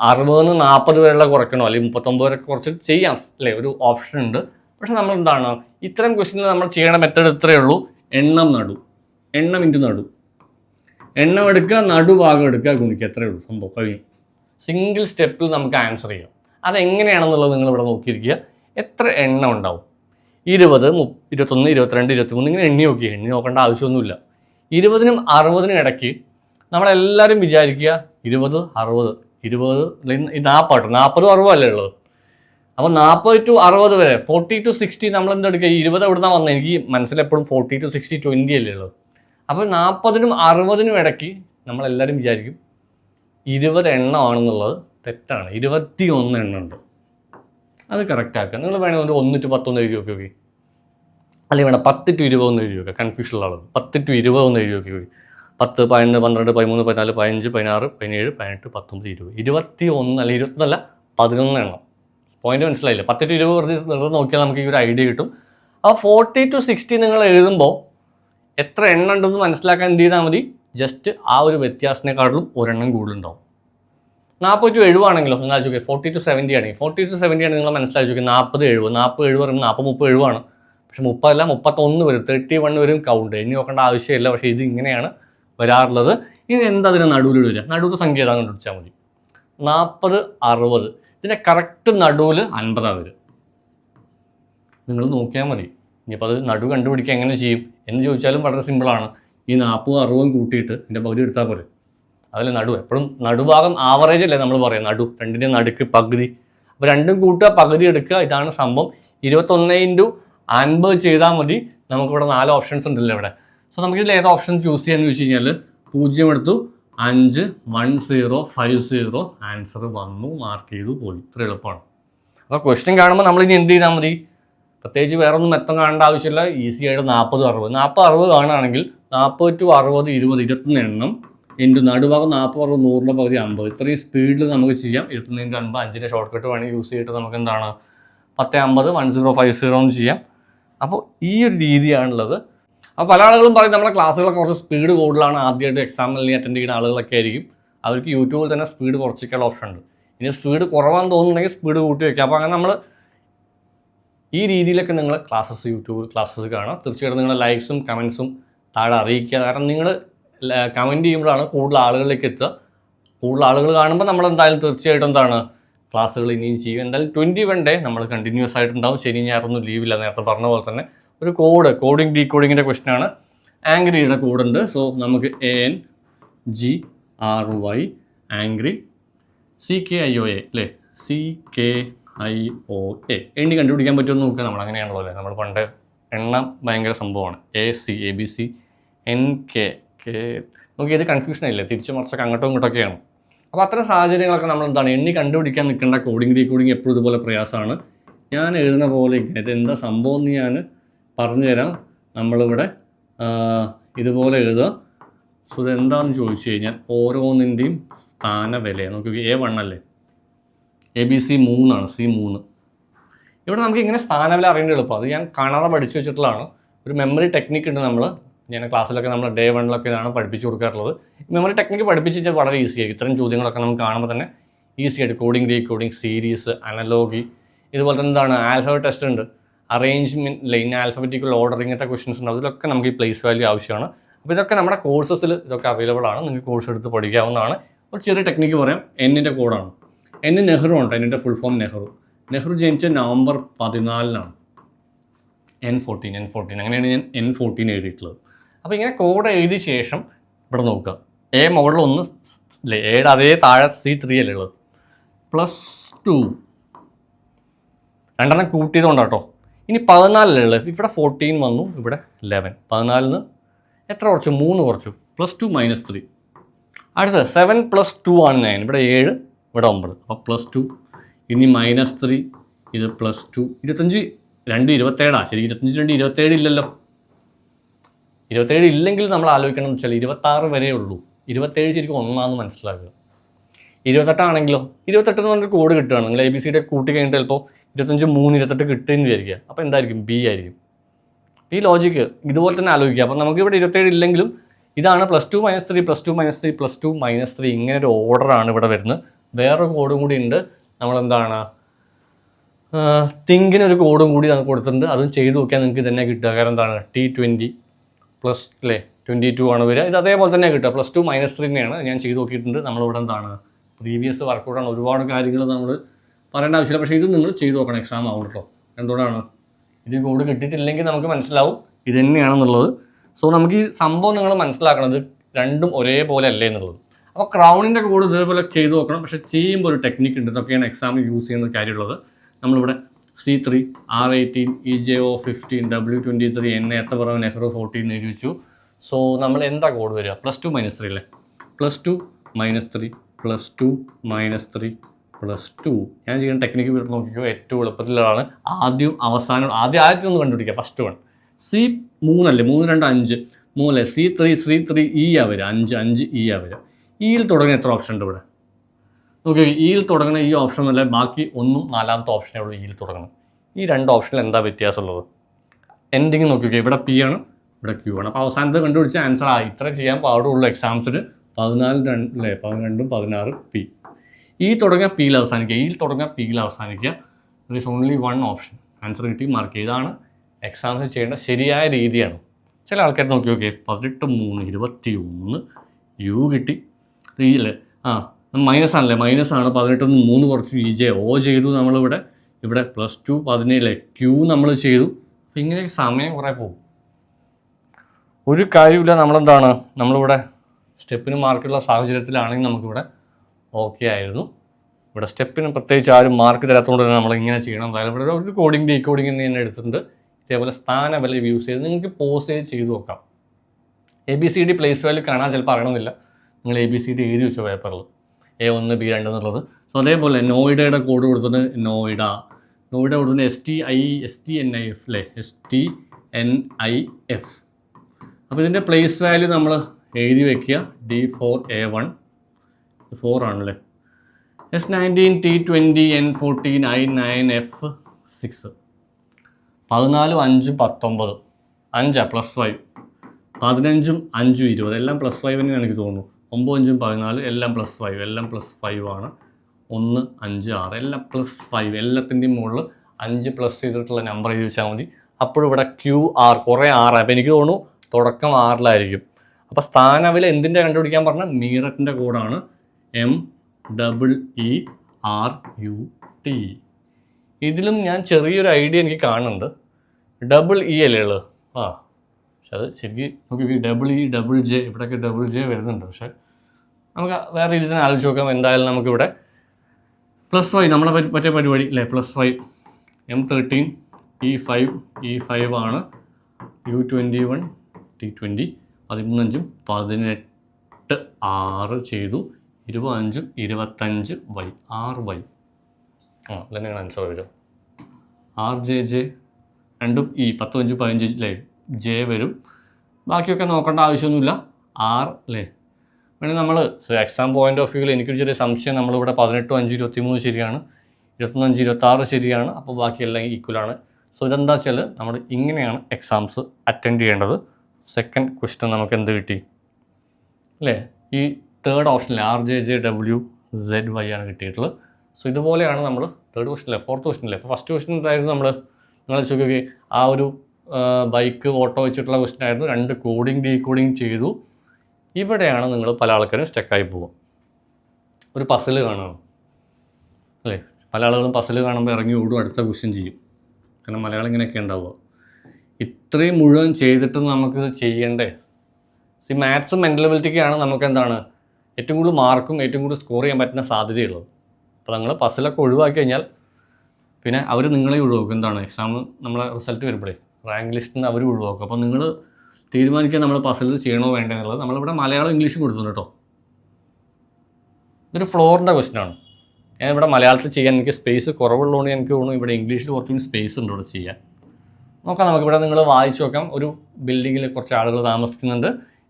അറുപതിന് നാൽപ്പത് വരെയുള്ള കുറയ്ക്കണോ അല്ലെങ്കിൽ മുപ്പത്തൊമ്പത് വരെ കുറച്ച് ചെയ്യാം അല്ലേ? ഒരു ഓപ്ഷൻ ഉണ്ട്. പക്ഷേ നമ്മൾ എന്താണ്? ഇത്തരം ക്വസ്റ്റ്യനിൽ നമ്മൾ ചെയ്യണ മെത്തേഡ് ഇത്രയേ ഉള്ളൂ. എണ്ണം നടു. എണ്ണം ഇന്റു നടു. എണ്ണം എടുക്കുക നടുഭാഗം എടുക്കുക ഗുണിക്കുക. എത്രയേ ഉള്ളൂ സംഭവം. കഴിയും സിംഗിൾ സ്റ്റെപ്പിൽ നമുക്ക് ആൻസർ ചെയ്യാം. അതെങ്ങനെയാണെന്നുള്ളത് നിങ്ങൾ ഇവിടെ നോക്കിയിരിക്കുക. എത്ര എണ്ണം ഉണ്ടാവും? ഇരുപത് മു ഇരുപത്തൊന്ന് ഇരുപത്തിരണ്ട് ഇരുപത്തിമൂന്ന് ഇങ്ങനെ എണ്ണി നോക്കി എണ്ണി നോക്കേണ്ട ആവശ്യമൊന്നുമില്ല. ഇരുപതിനും അറുപതിനും ഇടയ്ക്ക് നമ്മളെല്ലാവരും വിചാരിക്കുക ഇരുപത് അറുപത് ഇരുപത് നാൽപ്പത് നാൽപ്പതും അറുപതല്ലേ ഉള്ളത്? അപ്പോൾ നാൽപ്പത് ടു അറുപത് വരെ ഫോർട്ടി ടു സിക്സ്റ്റി നമ്മൾ എന്തെടുക്കുക ഈ ഇരുപത് എവിടെ നിന്നാണ് വന്നത് എനിക്ക് മനസ്സിലെപ്പോഴും ഫോർട്ടി ടു സിക്സ്റ്റി ട്വന്റി അല്ലേ ഉള്ളത്. അപ്പോൾ നാൽപ്പതിനും അറുപതിനും ഇടയ്ക്ക് നമ്മളെല്ലാവരും വിചാരിക്കും ഇരുപത് എണ്ണമാണെന്നുള്ളത് തെറ്റാണ്. ഇരുപത്തി ഒന്ന് എണ്ണം ഉണ്ട്. അത് കറക്റ്റ് ആക്കുക. നിങ്ങൾ വേണമെങ്കിൽ ഒന്ന് ടു പത്തൊന്ന് എഴുതി നോക്കി നോക്കി അല്ലെങ്കിൽ വേണം പത്ത് ടു ഇരുപത് ഒന്ന് എഴുതി നോക്കുക. കൺഫ്യൂഷനുള്ള ആളുകൾ പത്ത് ടു ഇരുപത് ഒന്ന് എഴുതി നോക്കി നോക്കി പത്ത് പതിനൊന്ന് പന്ത്രണ്ട് പതിമൂന്ന് പതിനാല് പതിനഞ്ച് പതിനാറ് പതിനേഴ് പതിനെട്ട് പത്തൊമ്പത് ഇരുപത്. ഇരുപത്തി ഒന്ന് അല്ല ഇരുപത്തൊന്നല്ല പതിനൊന്ന് എണ്ണം. പോയിന്റ് മനസ്സിലായില്ല? പത്ത് ടു ഇരുപത് കുറച്ച് നോക്കിയാൽ നമുക്ക് ഈ ഒരു ഐഡിയ കിട്ടും. ആ ഫോർട്ടി ടു സിക്സ്റ്റി നിങ്ങൾ എഴുതുമ്പോൾ എത്ര എണ്ണം ഉണ്ടെന്ന് മനസ്സിലാക്കാൻ എന്ത് ചെയ്താൽ മതി? ജസ്റ്റ് ആ ഒരു വ്യത്യാസത്തിനെക്കാട്ടിലും ഒരെണ്ണം കൂടുതലുണ്ടാവും. നാൽപ്പത് ടു എഴുവാണെങ്കിലോ? നിങ്ങൾ ചോദിക്കുക ഫോർട്ടി ടു സെവന്റി ആണെങ്കിൽ ഫോർട്ടി ടു സെവന്റി ആണെങ്കിൽ നിങ്ങൾ മനസ്സിലാക്കി ചോദിക്കുക നാൽപ്പത് എഴുപത് നാൽപ്പത് എഴുപത് പറയുമ്പോൾ നാൽപ്പത് മുപ്പത് എഴുവാണ്. പക്ഷേ മുപ്പതല്ല മുപ്പത്തൊന്ന് വരും. തേർട്ടി വൺ വരും കൗണ്ട് ഇനി നോക്കേണ്ട ആവശ്യമില്ല. പക്ഷേ ഇത് ഇങ്ങനെയാണ്. വരാറുള്ളത്. ഇനി എന്താ അതിന് നടുവിൽ വരിക നടുവിൽ സംഖ്യ ഏതാ കണ്ടുപിടിച്ചാൽ മതി. നാൽപ്പത് അറുപത്. ഇതിന്റെ കറക്റ്റ് നടുവിൽ അൻപതാണ് വരിക. നിങ്ങൾ നോക്കിയാൽ മതി. ഇനിയിപ്പോൾ അത് നടു കണ്ടുപിടിക്കുക എങ്ങനെ ചെയ്യും? എന്ന് ചോദിച്ചാലും വളരെ സിമ്പിളാണ് ഈ നാൽപ്പതും അറുപതും കൂട്ടിയിട്ട് ഇതിന്റെ പകുതി എടുത്താൽ പോരെ. അതിൽ നടു. എപ്പോഴും നടുഭാഗം ആവറേജ് അല്ലേ നമ്മൾ പറയാം നടു. രണ്ടിന്റെ നടുക്ക് പകുതി. അപ്പോൾ രണ്ടും കൂട്ടുക പകുതി എടുക്കുക. ഇതാണ് സംഭവം. ഇരുപത്തൊന്ന് ഇന്റു അൻപത് ചെയ്താൽ മതി. നമുക്കിവിടെ നാല് ഓപ്ഷൻസ് ഉണ്ടല്ലോ ഇവിടെ. സോ നമുക്കിതിൽ ഏത് ഓപ്ഷൻ ചൂസ് ചെയ്യാന്ന് ചോദിച്ചു കഴിഞ്ഞാൽ പൂജ്യം എടുത്തു. അഞ്ച് one zero five zero answer വന്നു മാർക്ക് ചെയ്തു പോയി. ഇത്ര എളുപ്പമാണ്. അപ്പോൾ ക്വസ്റ്റ്യൻ കാണുമ്പോൾ നമ്മൾ ഇനി എന്ത് ചെയ്താൽ മതി? പ്രത്യേകിച്ച് വേറെ ഒന്നും മെത്തം കാണേണ്ട ആവശ്യമില്ല. ഈസി ആയിട്ട് നാൽപ്പത് അറുപത്. നാൽപ്പത് അറുപത് കാണുകയാണെങ്കിൽ നാൽപ്പത് ടു അറുപത് ഇരുപത് ഇരുപത്തൊന്ന് എണ്ണം ഇന്റു നടുഭാഗം നാൽപ്പത് അറുപത് നൂറിന്റെ പകുതി അമ്പത്. ഇത്രയും സ്പീഡിൽ നമുക്ക് ചെയ്യാം. ഇരുപത്തൊന്ന് ഇന്റു അൻപത് അഞ്ചിന്റെ ഷോർട്ട് കട്ട് വേണമെങ്കിൽ യൂസ് ചെയ്തിട്ട് നമുക്ക് എന്താണ്? പത്ത് അമ്പത് വൺ സീറോ ഫൈവ് സീറോ എന്ന് ചെയ്യാം. അപ്പോൾ ഈ ഒരു രീതിയാണുള്ളത്. അപ്പോൾ പല ആളുകളും പറയും നമ്മുടെ ക്ലാസ്സുകളൊക്കെ കുറച്ച് സ്പീഡ് കൂടുതലാണ്. ആദ്യമായിട്ട് എക്സാമിൽ അറ്റൻഡ് ചെയ്യുന്ന ആളുകളൊക്കെ ആയിരിക്കും. അവർക്ക് യൂട്യൂബിൽ തന്നെ സ്പീഡ് കുറച്ചിട്ടുള്ള ഓപ്ഷൻ ഉണ്ട്. ഇനി സ്പീഡ് കുറവാന്ന് തോന്നുന്നുണ്ടെങ്കിൽ സ്പീഡ് കൂട്ടി വയ്ക്കുക അപ്പോൾ അങ്ങനെ നമ്മൾ ഈ രീതിയിലൊക്കെ നിങ്ങൾ ക്ലാസ്സസ് യൂട്യൂബ് ക്ലാസ്സസ് കാണാം തീർച്ചയായിട്ടും നിങ്ങളുടെ ലൈക്സും കമൻസും താഴെ അറിയിക്കുക. കാരണം നിങ്ങൾ കമന്റ് ചെയ്യുമ്പോഴാണ് കൂടുതൽ ആളുകളിലേക്ക് എത്തുക. കൂടുതൽ ആളുകൾ കാണുമ്പോൾ നമ്മൾ എന്തായാലും തീർച്ചയായിട്ടും എന്താണ് ക്ലാസ്സുകൾ ഇനിയും ചെയ്യും. എന്തായാലും ട്വന്റി വൺ ഡേ നമ്മൾ കണ്ടിന്യൂസ് ആയിട്ടുണ്ടാവും ശനി ഞായറൊന്നും ലീവില്ല നേരത്തെ പറഞ്ഞ പോലെ തന്നെ. ഒരു കോഡ് കോഡിംഗ് ഡീകോഡിങ്ങിന്റെ കോഡിങ്ങിന്റെ ആണ്. ആംഗ്രിയുടെ കോഡുണ്ട് സോ നമുക്ക് A N G R Y angry C K I O A അല്ലേ C K I O A എണ്ണി കണ്ടുപിടിക്കാൻ പറ്റുമെന്ന് നോക്കുക. നമ്മൾ അങ്ങനെയാണല്ലോ അല്ലേ? നമ്മൾ പണ്ട് എണ്ണം ഭയങ്കര സംഭവമാണ്. A C A B C N K K നമുക്ക് ഇത് കൺഫ്യൂഷൻ ഇല്ലേ തിരിച്ചു മറിച്ചൊക്കെ അങ്ങോട്ടും ഇങ്ങോട്ടൊക്കെയാണ് അപ്പോൾ അത്തരം സാഹചര്യങ്ങളൊക്കെ നമ്മൾ എന്താണ്? എണ്ണി കണ്ടുപിടിക്കാൻ നിൽക്കേണ്ട കോഡിംഗ് ഡീകോഡിങ് എപ്പോഴും ഇതുപോലെ പ്രയാസമാണ്. ഞാൻ എഴുതുന്ന പോലെ ഇങ്ങനെ ഇത് എന്താ സംഭവം എന്ന് ഞാൻ പറഞ്ഞുതരാം. നമ്മളിവിടെ ആ, ഇതുപോലെ എഴുതുക. സോ ഇതെന്താണെന്ന് ചോദിച്ചു കഴിഞ്ഞാൽ ഓരോന്നിന്റെയും സ്ഥാന വില നോക്കി എ വൺ അല്ലേ? എ ബി സി മൂന്നാണ് സി മൂന്ന്. ഇവിടെ നമുക്ക് ഇങ്ങനെ സ്ഥാനവില അറിയേണ്ട എളുപ്പം അത് ഞാൻ കാണാതെ പഠിച്ചു വെച്ചിട്ടുള്ളതാണ്. ഒരു മെമ്മറി ടെക്നിക്ക് ഉണ്ട് നമ്മൾ ഞാൻ ക്ലാസ്സിലൊക്കെ നമ്മൾ ഡേ വണ്ണിലൊക്കെ ഇതാണ് പഠിപ്പിച്ചു കൊടുക്കാറുള്ളത്. മെമ്മറി ടെക്നിക്ക് പഠിപ്പിച്ച് വളരെ ഈസി ആയി ഇത്തരം ചോദ്യങ്ങളൊക്കെ നമുക്ക് കാണുമ്പോൾ തന്നെ ഈസി ആയിട്ട് കോഡിംഗ് റീകോഡിംഗ് സീരീസ് അനലോഗി ഇതുപോലെ തന്നെ എന്താണ്? ആൽഫബറ്റ് ടെസ്റ്റ് ഉണ്ട്. അറേഞ്ച്മെന്റ് ലൈൻ ആൽഫബറ്റിക്കൽ ഓർഡർ ഇങ്ങനത്തെ ക്വസ്റ്റ്യൻസ് ഉണ്ട് അതിലൊക്കെ നമുക്ക് ഈ പ്ലേസ് വാല്യൂ ആവശ്യമാണ്. അപ്പോൾ ഇതൊക്കെ നമ്മുടെ കോഴ്സസിൽ ഇതൊക്കെ അവൈലബിൾ ആണ്. നിങ്ങൾക്ക് കോഴ്സ് എടുത്ത് പഠിക്കാവുന്നതാണ്. ഒരു ചെറിയ ടെക്നിക്ക് പറയാം. എന്നിന്റെ കോഡാണ് എൻ നെഹ്റു ഉണ്ട്. എന്നിന്റെ ഫുൾ ഫോം നെഹ്റു. നെഹ്റു ജനിച്ച നവംബർ പതിനാലിനാണ്. എൻ ഫോർട്ടീൻ എൻ ഫോർട്ടീൻ അങ്ങനെയാണ് ഞാൻ എൻ ഫോർട്ടീൻ എഴുതിയിട്ടുള്ളത്. അപ്പോൾ ഇങ്ങനെ കോഡ് എഴുതിയ ശേഷം ഇവിടെ നോക്കുക. എ മോഡൽ ഒന്ന് അല്ലേ എയുടെ അതേ താഴെ സി ത്രീ അല്ലേ ഉള്ളത്? പ്ലസ് ടു രണ്ടെണ്ണം കൂട്ടിയതുകൊണ്ട് കേട്ടോ ഇനി പതിനാലല്ലേ ഉള്ളത് ഇവിടെ ഫോർട്ടീൻ വന്നു ഇവിടെ ലെവൻ പതിനാലിന് എത്ര കുറച്ചു? മൂന്ന് കുറച്ചു. പ്ലസ് ടു മൈനസ് ത്രീ അടുത്തത് സെവൻ പ്ലസ് ടു ആണ് നയൻ ഇവിടെ ഏഴ് ഇവിടെ ഒമ്പത്. അപ്പോൾ പ്ലസ് ടു ഇനി മൈനസ് ത്രീ ഇത് പ്ലസ് ടു ഇരുപത്തഞ്ച് രണ്ട് ഇരുപത്തേഴാ. ശരി ഇരുപത്തഞ്ച് രണ്ട് ഇരുപത്തേഴ് ഇല്ലല്ലോ. ഇരുപത്തേഴ് ഇല്ലെങ്കിൽ നമ്മൾ ആലോചിക്കണം എന്ന് വെച്ചാൽ ഇരുപത്താറ് വരെ ഉള്ളൂ. ഇരുപത്തേഴ് ശരിക്കും ഒന്നാന്ന് മനസ്സിലാക്കുക. ഇരുപത്തെട്ടാണെങ്കിലോ? ഇരുപത്തെട്ട് എന്ന് പറഞ്ഞൊരു കോഡ് കിട്ടുകയാണ്. നിങ്ങൾ എ ബി സിയുടെ കൂട്ടി കഴിഞ്ഞിട്ട് ചിലപ്പോൾ ഇരുപത്തഞ്ച് മൂന്ന് ഇരുപത്തെട്ട് കിട്ടുമെന്ന് വിചാരിക്കുക. അപ്പോൾ എന്തായിരിക്കും? ബി ആയിരിക്കും. ഈ ലോജിക്ക് ഇതുപോലെ തന്നെ ആലോചിക്കുക. അപ്പോൾ നമുക്ക് ഇവിടെ ഇരുപത്തേഴ് ഇല്ലെങ്കിലും ഇതാണ് plus two minus three plus two minus three plus two minus three ഇങ്ങനെ ഒരു ഓർഡറാണ് ഇവിടെ വരുന്നത്. വേറൊരു കോഡും കൂടി ഉണ്ട്. നമ്മളെന്താണ്? തിങ്കിന് ഒരു കോഡും കൂടി നമുക്ക് കൊടുത്തിട്ടുണ്ട്. അതും ചെയ്തു നോക്കിയാൽ നിങ്ങൾക്ക് തന്നെ കിട്ടുക. കാരണം എന്താണ്? ടി ട്വന്റി പ്ലസ് അല്ലേ ട്വന്റി ടു ആണ് വരിക. ഇത് അതേപോലെ തന്നെ കിട്ടുക. പ്ലസ് ടു മൈനസ് ത്രീ തന്നെയാണ്. ഞാൻ ചെയ്ത് നോക്കിയിട്ടുണ്ട്. നമ്മളിവിടെ എന്താണ്? പ്രീവിയസ് വർക്കൗട്ടാണ് ഒരുപാട് കാര്യങ്ങൾ നമ്മൾ പറയേണ്ട ആവശ്യമില്ല. പക്ഷേ ഇത് നിങ്ങൾ ചെയ്ത് നോക്കണം എക്സാം ആവും കേട്ടോ എന്തുകൊണ്ടാണ്? ഇത് കോഡ് കിട്ടിയിട്ടില്ലെങ്കിൽ നമുക്ക് മനസ്സിലാവും ഇത് തന്നെയാണെന്നുള്ളത്. സോ നമുക്ക് ഈ സംഭവം നിങ്ങൾ മനസ്സിലാക്കണത് രണ്ടും ഒരേപോലെ അല്ലേ എന്നുള്ളത്. അപ്പോൾ ക്രൗണിന്റെ കോഡ് ഇതേപോലെ ചെയ്ത് നോക്കണം. പക്ഷേ ചെയ്യുമ്പോൾ ഒരു ടെക്നിക്ക് ഉണ്ട്. ഇതൊക്കെയാണ് എക്സാമിൽ യൂസ് ചെയ്യുന്ന കാര്യമുള്ളത്. നമ്മളിവിടെ C three R eighteen E J O fifteen W twenty three N എത്ര പറയും നെഹ്റു ഫോർട്ടീൻ എഴുതി വെച്ചു. സോ നമ്മൾ എന്താ കോഡ് വരിക? പ്ലസ് ടു മൈനസ് ത്രീ അല്ലേ? Plus two minus three plus two minus three plus two. ഞാൻ ചെയ്യുന്ന ടെക്നിക്ക് വീട്ടിൽ നോക്കിക്കോ ഏറ്റവും എളുപ്പത്തിലുള്ളതാണ്. ആദ്യം അവസാനം ആദ്യം ആദ്യത്തെ ഒന്ന് കണ്ടുപിടിക്കുക ഫസ്റ്റ് വൺ സി മൂന്നല്ലേ? മൂന്ന് രണ്ട് അഞ്ച്. മൂന്നല്ലേ? C three C three E ആ വരിക. അഞ്ച് അഞ്ച് ഇ ആ വരിക. ഇയിൽ തുടങ്ങുന്ന എത്ര ഓപ്ഷൻ ഉണ്ട് ഇവിടെ? നോക്കി ഇയിൽ തുടങ്ങുന്ന ഈ ഓപ്ഷൻ എന്നല്ല ബാക്കി ഒന്നും നാലാമത്തെ ഓപ്ഷനേ ഉള്ളൂ ഇയിൽ തുടങ്ങണം. ഈ രണ്ട് ഓപ്ഷനിൽ എന്താ വ്യത്യാസമുള്ളത്? എൻഡിങ് നോക്കിക്കോ ഇവിടെ പി ആണ് ഇവിടെ ക്യൂ ആണ്. അപ്പോൾ അവസാനത്തെ കണ്ടുപിടിച്ച ആൻസർ ആ ഇത്ര ചെയ്യാൻ പാടുള്ളൂ എക്സാംസിന് പതിനാല് രണ്ട് അല്ലേ? പതിനെണ്ടും പതിനാറ് പി ഈ തുടങ്ങിയ പിയിൽ അവസാനിക്കുക. ഈ തുടങ്ങിയ പിയിൽ അവസാനിക്കുക. There is only one option answer കിട്ടി മാർക്ക് ചെയ്താണ്. എക്സാംസ് ചെയ്യേണ്ട ശരിയായ രീതിയാണ്. ചില ആൾക്കാർ നോക്കി നോക്കിയേ പതിനെട്ട് മൂന്ന് ഇരുപത്തി ഒന്ന് യു കിട്ടി. ഇല്ലേ അല്ലേ ആ മൈനസ് ആണല്ലേ? മൈനസ് ആണ്. പതിനെട്ട് നിന്ന് മൂന്ന് കുറച്ച് ഇ ജെ ഓ ചെയ്തു നമ്മളിവിടെ. ഇവിടെ പ്ലസ് ടു പതിനേഴ് ക്യൂ നമ്മൾ ചെയ്തു. അപ്പം ഇങ്ങനെ സമയം കുറേ പോകും. ഒരു കാര്യമില്ല നമ്മളെന്താണ്? നമ്മളിവിടെ സ്റ്റെപ്പിന് മാർക്കുള്ള സാഹചര്യത്തിലാണെങ്കിൽ നമുക്കിവിടെ ഓക്കെ ആയിരുന്നു. ഇവിടെ സ്റ്റെപ്പിന് പ്രത്യേകിച്ച് ആരും മാർക്ക് തരാത്തതുകൊണ്ട് തന്നെ നമ്മൾ ഇങ്ങനെ ചെയ്യണം. എന്തായാലും ഇവിടെ ഒരു കോഡിങ് ഡീ കോഡിംഗ് തന്നെ എടുത്തിട്ടുണ്ട്. ഇതേപോലെ സ്ഥാന വില യൂസ് ചെയ്ത് നിങ്ങൾക്ക് പോസ് ചെയ്ത് ചെയ്ത് നോക്കാം. A B C D place value കാണാൻ ചിലപ്പോൾ അറിയണമെന്നില്ല. നിങ്ങൾ എ ബി സി ഡി എഴുതി വെച്ചോ പേപ്പറിൽ എ ഒന്ന് ബി രണ്ട് എന്നുള്ളത്. സോ അതേപോലെ നോയിഡയുടെ കോഡ് കൊടുത്തിട്ട് നോയിഡ. നോയിഡ കൊടുത്തിട്ട് S T I S T N I F അല്ലേ S T N I F അപ്പോൾ ഇതിന്റെ പ്ലേസ് വാല്യൂ നമ്മൾ എഴുതി വെക്കുക. D four A one four ആണല്ലേ? S nineteen T twenty N fourteen I nine F six പതിനാലും അഞ്ചും പത്തൊമ്പത്. അഞ്ചാ പ്ലസ് ഫൈവ് പതിനഞ്ചും അഞ്ചും ഇരുപത്. എല്ലാം പ്ലസ് ഫൈവ് തന്നെയാണ് എനിക്ക് തോന്നുന്നു. ഒമ്പത് അഞ്ചും പതിനാല് എല്ലാം പ്ലസ് ഫൈവ് എല്ലാം പ്ലസ് ഫൈവ് ആണ്. ഒന്ന് അഞ്ച് ആറ്. എല്ലാം പ്ലസ് ഫൈവ് എല്ലാത്തിന്റെയും മുകളിൽ അഞ്ച് പ്ലസ് ചെയ്തിട്ടുള്ള നമ്പർ എഴുതി വെച്ചാൽ മതി. അപ്പോഴും ഇവിടെ ക്യു ആർ കുറേ ആറ് അപ്പോൾ എനിക്ക് തോന്നുന്നു തുടക്കം ആറിലായിരിക്കും അപ്പോൾ സ്ഥാനവില എന്തിന്റെ കണ്ടുപിടിക്കാൻ പറഞ്ഞാൽ മീററ്റിന്റെ കോഡാണ്. M double E R U T ഇതിലും ഞാൻ ചെറിയൊരു ഐഡിയ എനിക്ക് കാണുന്നുണ്ട്. ഡബിൾ ഇ അല്ലേ ഉള്ളത്? ആ. പക്ഷെ അത് ശരിക്കും നമുക്ക് ഡബിൾ ഇ ഡബിൾ ജെ ഇവിടെയൊക്കെ ഡബിൾ ജെ വരുന്നുണ്ട്. പക്ഷേ നമുക്ക് വേറെ രീതിയിൽ തന്നെ ആലോചിച്ച് നോക്കാം എന്തായാലും നമുക്കിവിടെ. പ്ലസ് ഫൈവ് നമ്മളെ മറ്റേ പരിപാടി അല്ലേ plus five M thirteen E five E five ആണ്. U twenty one T twenty പതിമൂന്നഞ്ചും പതിനെട്ട് ആറ് ചെയ്തു. ഇരുപത്തഞ്ചും ഇരുപത്തഞ്ച് വൈ ആറ് വൈ. ആ അല്ല നിങ്ങൾ ആൻസർ വരും ആർ ജെ ജെ. രണ്ടും ഈ പത്തും അഞ്ചും പതിനഞ്ച് അല്ലേ ജെ വരും. ബാക്കിയൊക്കെ നോക്കേണ്ട ആവശ്യമൊന്നുമില്ല. ആർ അല്ലേ വേണമെങ്കിൽ നമ്മൾ എക്സാം പോയിന്റ് ഓഫ് വ്യൂവിൽ എനിക്കൊരു ചെറിയ സംശയം. നമ്മളിവിടെ പതിനെട്ടും അഞ്ച് ഇരുപത്തി മൂന്ന് ശരിയാണ്. ഇരുപത്തൊന്നഞ്ച് ഇരുപത്താറ് ശരിയാണ്. അപ്പോൾ ബാക്കിയെല്ലാം ഈക്വലാണ് സോ ഇതെന്താ വെച്ചാൽ നമ്മൾ ഇങ്ങനെയാണ് എക്സാംസ് അറ്റൻഡ് ചെയ്യേണ്ടത്. സെക്കൻഡ് ക്വസ്റ്റ്യൻ നമുക്ക് എന്ത് കിട്ടി? അല്ലേ ഈ തേർഡ് ഓപ്ഷനിൽ R J J W Z Y ആണ് കിട്ടിയിട്ടുള്ളത്. സോ ഇതുപോലെയാണ് നമ്മൾ തേർഡ് ക്വസ്റ്റിനിലെ ഫോർത്ത് ക്വസ്റ്റിനിലെ ഇപ്പോൾ ഫസ്റ്റ് ക്വസ്റ്റിൻ ഉണ്ടായിരുന്നു നമ്മൾ നിങ്ങൾ ചോദിക്കുക ആ ഒരു ബൈക്ക് ഓട്ടോ വെച്ചിട്ടുള്ള ക്വസ്റ്റിൻ ആയിരുന്നു. രണ്ട് കോഡിങ് ഡീ കോഡിങ് ചെയ്തു. ഇവിടെയാണ് നിങ്ങൾ പല ആൾക്കാരും സ്റ്റക്കായി പോകുക ഒരു പസിൽ കാണുകയാണ് അല്ലേ? പല ആളുകളും പസിൽ കാണുമ്പോൾ ഇറങ്ങി ഓടും അടുത്ത ക്വസ്റ്റ്യൻ ചെയ്യും. കാരണം മലയാളം ഇങ്ങനെയൊക്കെ ഉണ്ടാവുക. ഇത്രയും മുഴുവൻ ചെയ്തിട്ട് നമുക്ക് ചെയ്യണ്ടേ? സി മാത്സും മെന്റലബിലിറ്റിക്കാണ് നമുക്ക് എന്താണ് ഏറ്റവും കൂടുതൽ മാർക്കും ഏറ്റവും കൂടുതൽ സ്കോർ ചെയ്യാൻ പറ്റുന്ന സാധ്യതയുള്ളത്. അപ്പോൾ നിങ്ങൾ പസിലൊക്കെ ഒഴിവാക്കി കഴിഞ്ഞാൽ പിന്നെ അവർ നിങ്ങളെ ഒഴിവാക്കും. എന്താണ്? എക്സാം നമ്മളെ റിസൾട്ട് വരുമ്പോഴേ റാങ്ക് ലിസ്റ്റിൽ നിന്ന് അവർ ഒഴിവാക്കും. അപ്പോൾ നിങ്ങൾ തീരുമാനിക്കാൻ നമ്മൾ പസിൽ ചെയ്യണോ വേണ്ടോ എന്നുള്ളത് നമ്മളിവിടെ മലയാളം ഇംഗ്ലീഷും കൊടുത്തിട്ടുണ്ട് കേട്ടോ. ഇതൊരു ഫ്ലോറിന്റെ ക്വസ്റ്റ്യൻ ആണ്. ഞാൻ ഇവിടെ മലയാളത്തിൽ ചെയ്യാൻ എനിക്ക് സ്പേസ് കുറവുള്ളതുകൊണ്ട് എനിക്ക് തോന്നുന്നു ഇവിടെ ഇംഗ്ലീഷിൽ കുറച്ചും സ്പേസ് ഉണ്ട് ഇവിടെ ചെയ്യാൻ. നോക്കാം നമുക്കിവിടെ നിങ്ങൾ വായിച്ചു നോക്കാം. ഒരു ബിൽഡിങ്ങിൽ കുറച്ച് ആളുകൾ താമസിക്കുന്നുണ്ട്.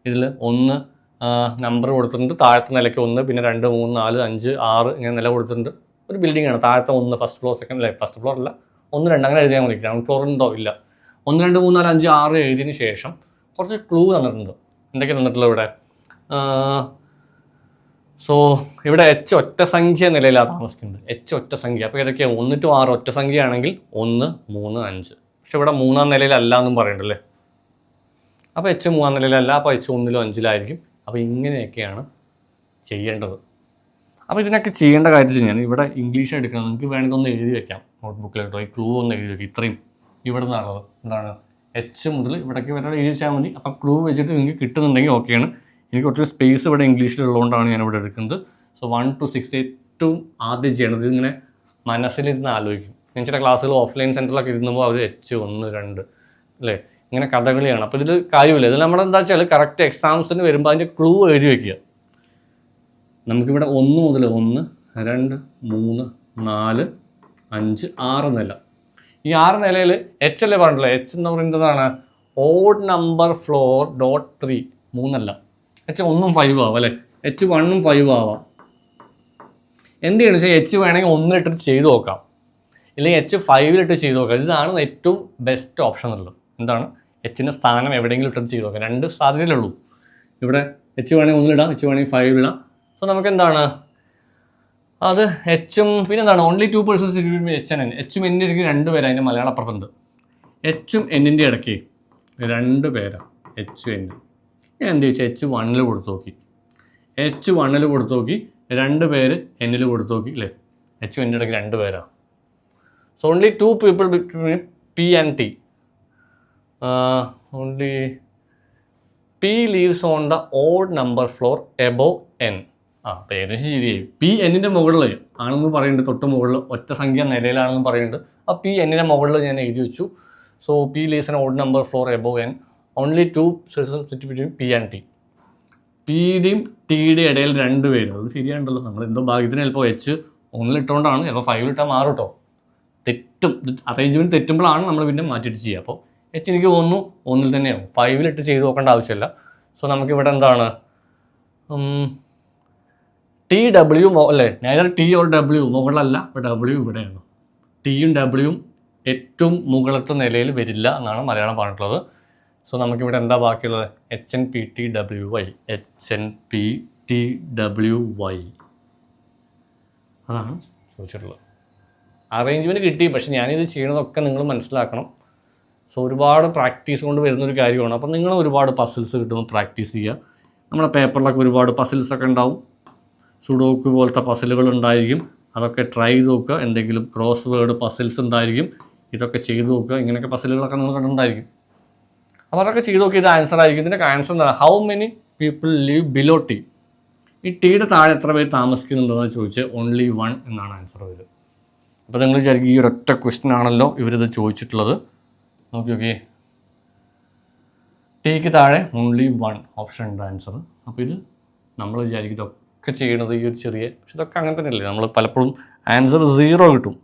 ഇതിൽ ഒന്ന് നമ്പർ കൊടുത്തിട്ടുണ്ട്. താഴത്തെ നിലയ്ക്ക് ഒന്ന് പിന്നെ രണ്ട് മൂന്ന് നാല് അഞ്ച് ആറ് ഇങ്ങനെ നില കൊടുത്തിട്ടുണ്ട്. ഒരു ബിൽഡിംഗ് ആണ്. താഴത്തെ ഒന്ന് ഫസ്റ്റ് ഫ്ലോർ സെക്കൻഡ് അല്ലേ ഫസ്റ്റ് ഫ്ലോർ അല്ല. ഒന്ന് രണ്ട് അങ്ങനെ എഴുതിയാൽ മതി. ഗ്രൗണ്ട് ഫ്ലോർ ഉണ്ടോ? ഇല്ല. ഒന്ന് രണ്ട് മൂന്ന് നാല് അഞ്ച് ആറ് എഴുതിയതിന് ശേഷം കുറച്ച് ക്ലൂ തന്നിട്ടുണ്ട്. എന്തൊക്കെ തന്നിട്ടുള്ളത് ഇവിടെ? സോ ഇവിടെ എച്ച് ഒറ്റ സംഖ്യ നിലയിലാണ് താമസിക്കുന്നത്. എച്ച് ഒറ്റ സംഖ്യ. അപ്പോൾ ഏതൊക്കെയാണ് ഒന്ന് ടു ആറ് ഒറ്റ സംഖ്യ ആണെങ്കിൽ ഒന്ന് മൂന്ന് അഞ്ച്. പക്ഷെ ഇവിടെ മൂന്നാം നിലയിലല്ല എന്നും പറയണ്ടല്ലേ? അപ്പോൾ എച്ച് മൂന്നാം നിലയിലല്ല. അപ്പോൾ എച്ച് ഒന്നിലോ അഞ്ചിലായിരിക്കും അപ്പോൾ ഇങ്ങനെയൊക്കെയാണ് ചെയ്യേണ്ടത്. അപ്പോൾ ഇതിനൊക്കെ ചെയ്യേണ്ട കാര്യം ഞാൻ ഇവിടെ ഇംഗ്ലീഷ് എടുക്കണം. നിങ്ങൾക്ക് വേണമെങ്കിൽ ഒന്ന് എഴുതി വെക്കാം. നോട്ട്ബുക്കിലോട്ടോ ഈ ക്ലൂ ഒന്ന് എഴുതി വെക്കാം. ഇത്രയും. ഇവിടെ നിന്നാണുള്ളത് എന്താണ്? എച്ച് മുതൽ ഇവിടേക്ക് വരെ എഴുതി വെച്ചാൽ മതി. അപ്പം ക്ലൂ വെച്ചിട്ട് നിങ്ങൾക്ക് കിട്ടുന്നുണ്ടെങ്കിൽ ഓക്കെയാണ് എനിക്ക് കുറച്ച് സ്പേസ് ഇവിടെ ഇംഗ്ലീഷിലുള്ളതുകൊണ്ടാണ് ഞാൻ ഇവിടെ എടുക്കുന്നത്. സോ വൺ ടു സിക്സ് ഏറ്റവും ആദ്യം ചെയ്യണത് ഇതിങ്ങനെ മനസ്സിലിരുന്ന് ആലോചിക്കും. ഞാൻ ചില ക്ലാസ്സുകൾ ഓഫ്ലൈൻ സെന്ററിലൊക്കെ ഇരുന്നുമ്പോൾ അവർ എച്ച് ഒന്ന് രണ്ട്. അല്ലേ? ഇങ്ങനെ കഥകളിയാണ്. അപ്പോൾ ഇതിൽ കാര്യമില്ല. ഇതിൽ നമ്മളെന്താ വെച്ചാൽ കറക്റ്റ് എക്സാംസിന് വരുമ്പോൾ അതിന്റെ ക്ലൂ എഴുതി വയ്ക്കുക നമുക്കിവിടെ ഒന്ന് മുതൽ ഒന്ന് രണ്ട് മൂന്ന് നാല് അഞ്ച് ആറ് നില. ഈ ആറ് നിലയിൽ എച്ച് അല്ലേ പറഞ്ഞിട്ടില്ല എച്ച് എന്ന് പറയുന്നതാണ് odd number floor dot three മൂന്നല്ല. എച്ച് ഒന്നും ഫൈവ് ആവാം അല്ലേ? എച്ച് വണ്ണും ഫൈവ് ആവാം. എന്ത് ചെയ്യണം? വെച്ചാൽ എച്ച് വേണമെങ്കിൽ ഒന്നിലിട്ടിട്ട് ചെയ്ത് നോക്കാം. ഇല്ലെങ്കിൽ എച്ച് ഫൈവിലിട്ട് ചെയ്ത് നോക്കാം. ഇതാണ് ഏറ്റവും ബെസ്റ്റ് ഓപ്ഷൻ ഉള്ളത്. എന്താണ്? എച്ചിന്റെ സ്ഥാനം എവിടെയെങ്കിലും ഇട്ടിട്ട് ചെയ്ത് നോക്കാം. രണ്ട് സാധ്യതയിലുള്ളൂ. ഇവിടെ എച്ച് വേണമെങ്കിൽ ഒന്നിലിടാം എച്ച് വേണമെങ്കിൽ ഫൈവ് ഇടാം. സോ നമുക്ക് എന്താണ്? അത് എച്ചും പിന്നെ എന്താണ്? Only two persons H N N എച്ചും എന്നിന്റെ ഇടയ്ക്ക് രണ്ട് പേരാണ് അതിന്റെ മലയാള അപ്പുറത്തുണ്ട്. എച്ചും എന്നിന്റെ ഇടയ്ക്ക് രണ്ട് പേരാണ് എച്ച് എൻ ഞാൻ എന്ത് ചോദിച്ചാൽ എച്ച് വണ്ണിൽ കൊടുത്തു നോക്കി. എച്ച് വണ്ണിൽ കൊടുത്തു നോക്കി. രണ്ട് പേര് എന്നിൽ കൊടുത്തു നോക്കി അല്ലേ? എച്ചും എന്റെ ഇടയ്ക്ക് രണ്ട് പേരാണ് so only two people between P and T only P leaves on the odd number floor above N ആ പേര് ശരിയായി. പി എന്നിന്റെ മുകളിൽ ആണെന്ന് പറയുന്നുണ്ട് തൊട്ട് മുകളിൽ ഒറ്റ സംഖ്യ നിലയിലാണെന്ന് പറയുന്നുണ്ട്. ആ പി എന്നിന്റെ മുകളിൽ ഞാൻ എഴുതി വെച്ചു. So P leaves N odd number floor above N only two between P and T പിയുടെയും ടിയുടെയും ഇടയിൽ രണ്ട് പേര്. അത് ശരിയാണല്ലോ. നമ്മൾ എന്തോ ഭാഗ്യത്തിന് ചിലപ്പോൾ എച്ച് ഒന്നിലിട്ടുകൊണ്ടാണ് ചിലപ്പോൾ ഫൈവിലിട്ടാൽ മാറും കേട്ടോ തെറ്റും അറേഞ്ച്മെന്റ് തെറ്റുമ്പോഴാണ് നമ്മൾ പിന്നെ മാറ്റിയിട്ട് ചെയ്യുക. അപ്പോൾ എച്ച് എനിക്ക് തോന്നുന്നു ഒന്നിൽ തന്നെയാവും ഫൈവിലിട്ട് ചെയ്ത് നോക്കേണ്ട ആവശ്യമില്ല. സോ നമുക്കിവിടെ എന്താണ്? ടി ഡബ്ല്യു അല്ലേ നേരെ ടി ഓർ ഡബ്ല്യു മുകളിലല്ല ഇപ്പോൾ ഡബ്ല്യു ഇവിടെയാണ്. ടിയും ഡബ്ല്യുവും ഏറ്റവും മുകളിലത്തെ നിലയിൽ വരില്ല എന്നാണ് മലയാളം പറഞ്ഞിട്ടുള്ളത്. സോ നമുക്കിവിടെ എന്താ ബാക്കിയുള്ളത്? H N P T W Y H N P T W Y അതാണ് ചോദിച്ചിട്ടുള്ളത്. അറേഞ്ച്മെന്റ് കിട്ടി പക്ഷെ ഞാനിത് ചെയ്യണതൊക്കെ നിങ്ങൾ മനസ്സിലാക്കണം. സോ ഒരുപാട് പ്രാക്ടീസ് കൊണ്ട് വരുന്ന ഒരു കാര്യമാണ്. അപ്പം നിങ്ങൾ ഒരുപാട് പസിൽസ് കിട്ടുമ്പോൾ പ്രാക്ടീസ് ചെയ്യുക. നമ്മുടെ പേപ്പറിലൊക്കെ ഒരുപാട് പസിൽസ് ഒക്കെ ഉണ്ടാവും. സുഡോക്ക് പോലത്തെ പസിലുകൾ ഉണ്ടായിരിക്കും. അതൊക്കെ ട്രൈ ചെയ്ത് നോക്കുക. എന്തെങ്കിലും ക്രോസ് വേർഡ് പസിൽസ് ഉണ്ടായിരിക്കും. ഇതൊക്കെ ചെയ്ത് നോക്കുക. ഇങ്ങനെയൊക്കെ പസിലുകളൊക്കെ നിങ്ങൾ കണ്ടിട്ടുണ്ടായിരിക്കും. അപ്പോൾ അതൊക്കെ ചെയ്ത് നോക്കി ഇത് ആൻസർ ആയിരിക്കും. ഇതിന്റെ ആൻസർ എന്താ? How many people live below T ഈ ടീയുടെ താഴെ എത്ര പേര് താമസിക്കുന്നുണ്ടെന്ന് ചോദിച്ച് ഓൺലി വൺ എന്നാണ് ആൻസർ വരിക. അപ്പോൾ നിങ്ങൾ വിചാരിക്കും ഈ ഒരൊറ്റ ക്വസ്റ്റ്യൻ ആണല്ലോ ഇവരിത് ചോദിച്ചിട്ടുള്ളത്. നോക്കി നോക്കി ടേക്ക് താഴെ ഓൺലി വൺ ഓപ്ഷൻ ഉണ്ട് ആൻസർ അപ്പോൾ ഇത് നമ്മൾ വിചാരിക്കും ഇതൊക്കെ ചെയ്യണത് ഈ ഒരു ചെറിയ പക്ഷെ ഇതൊക്കെ അങ്ങനെ തന്നെയല്ലേ? നമ്മൾ പലപ്പോഴും ആൻസർ സീറോ കിട്ടും.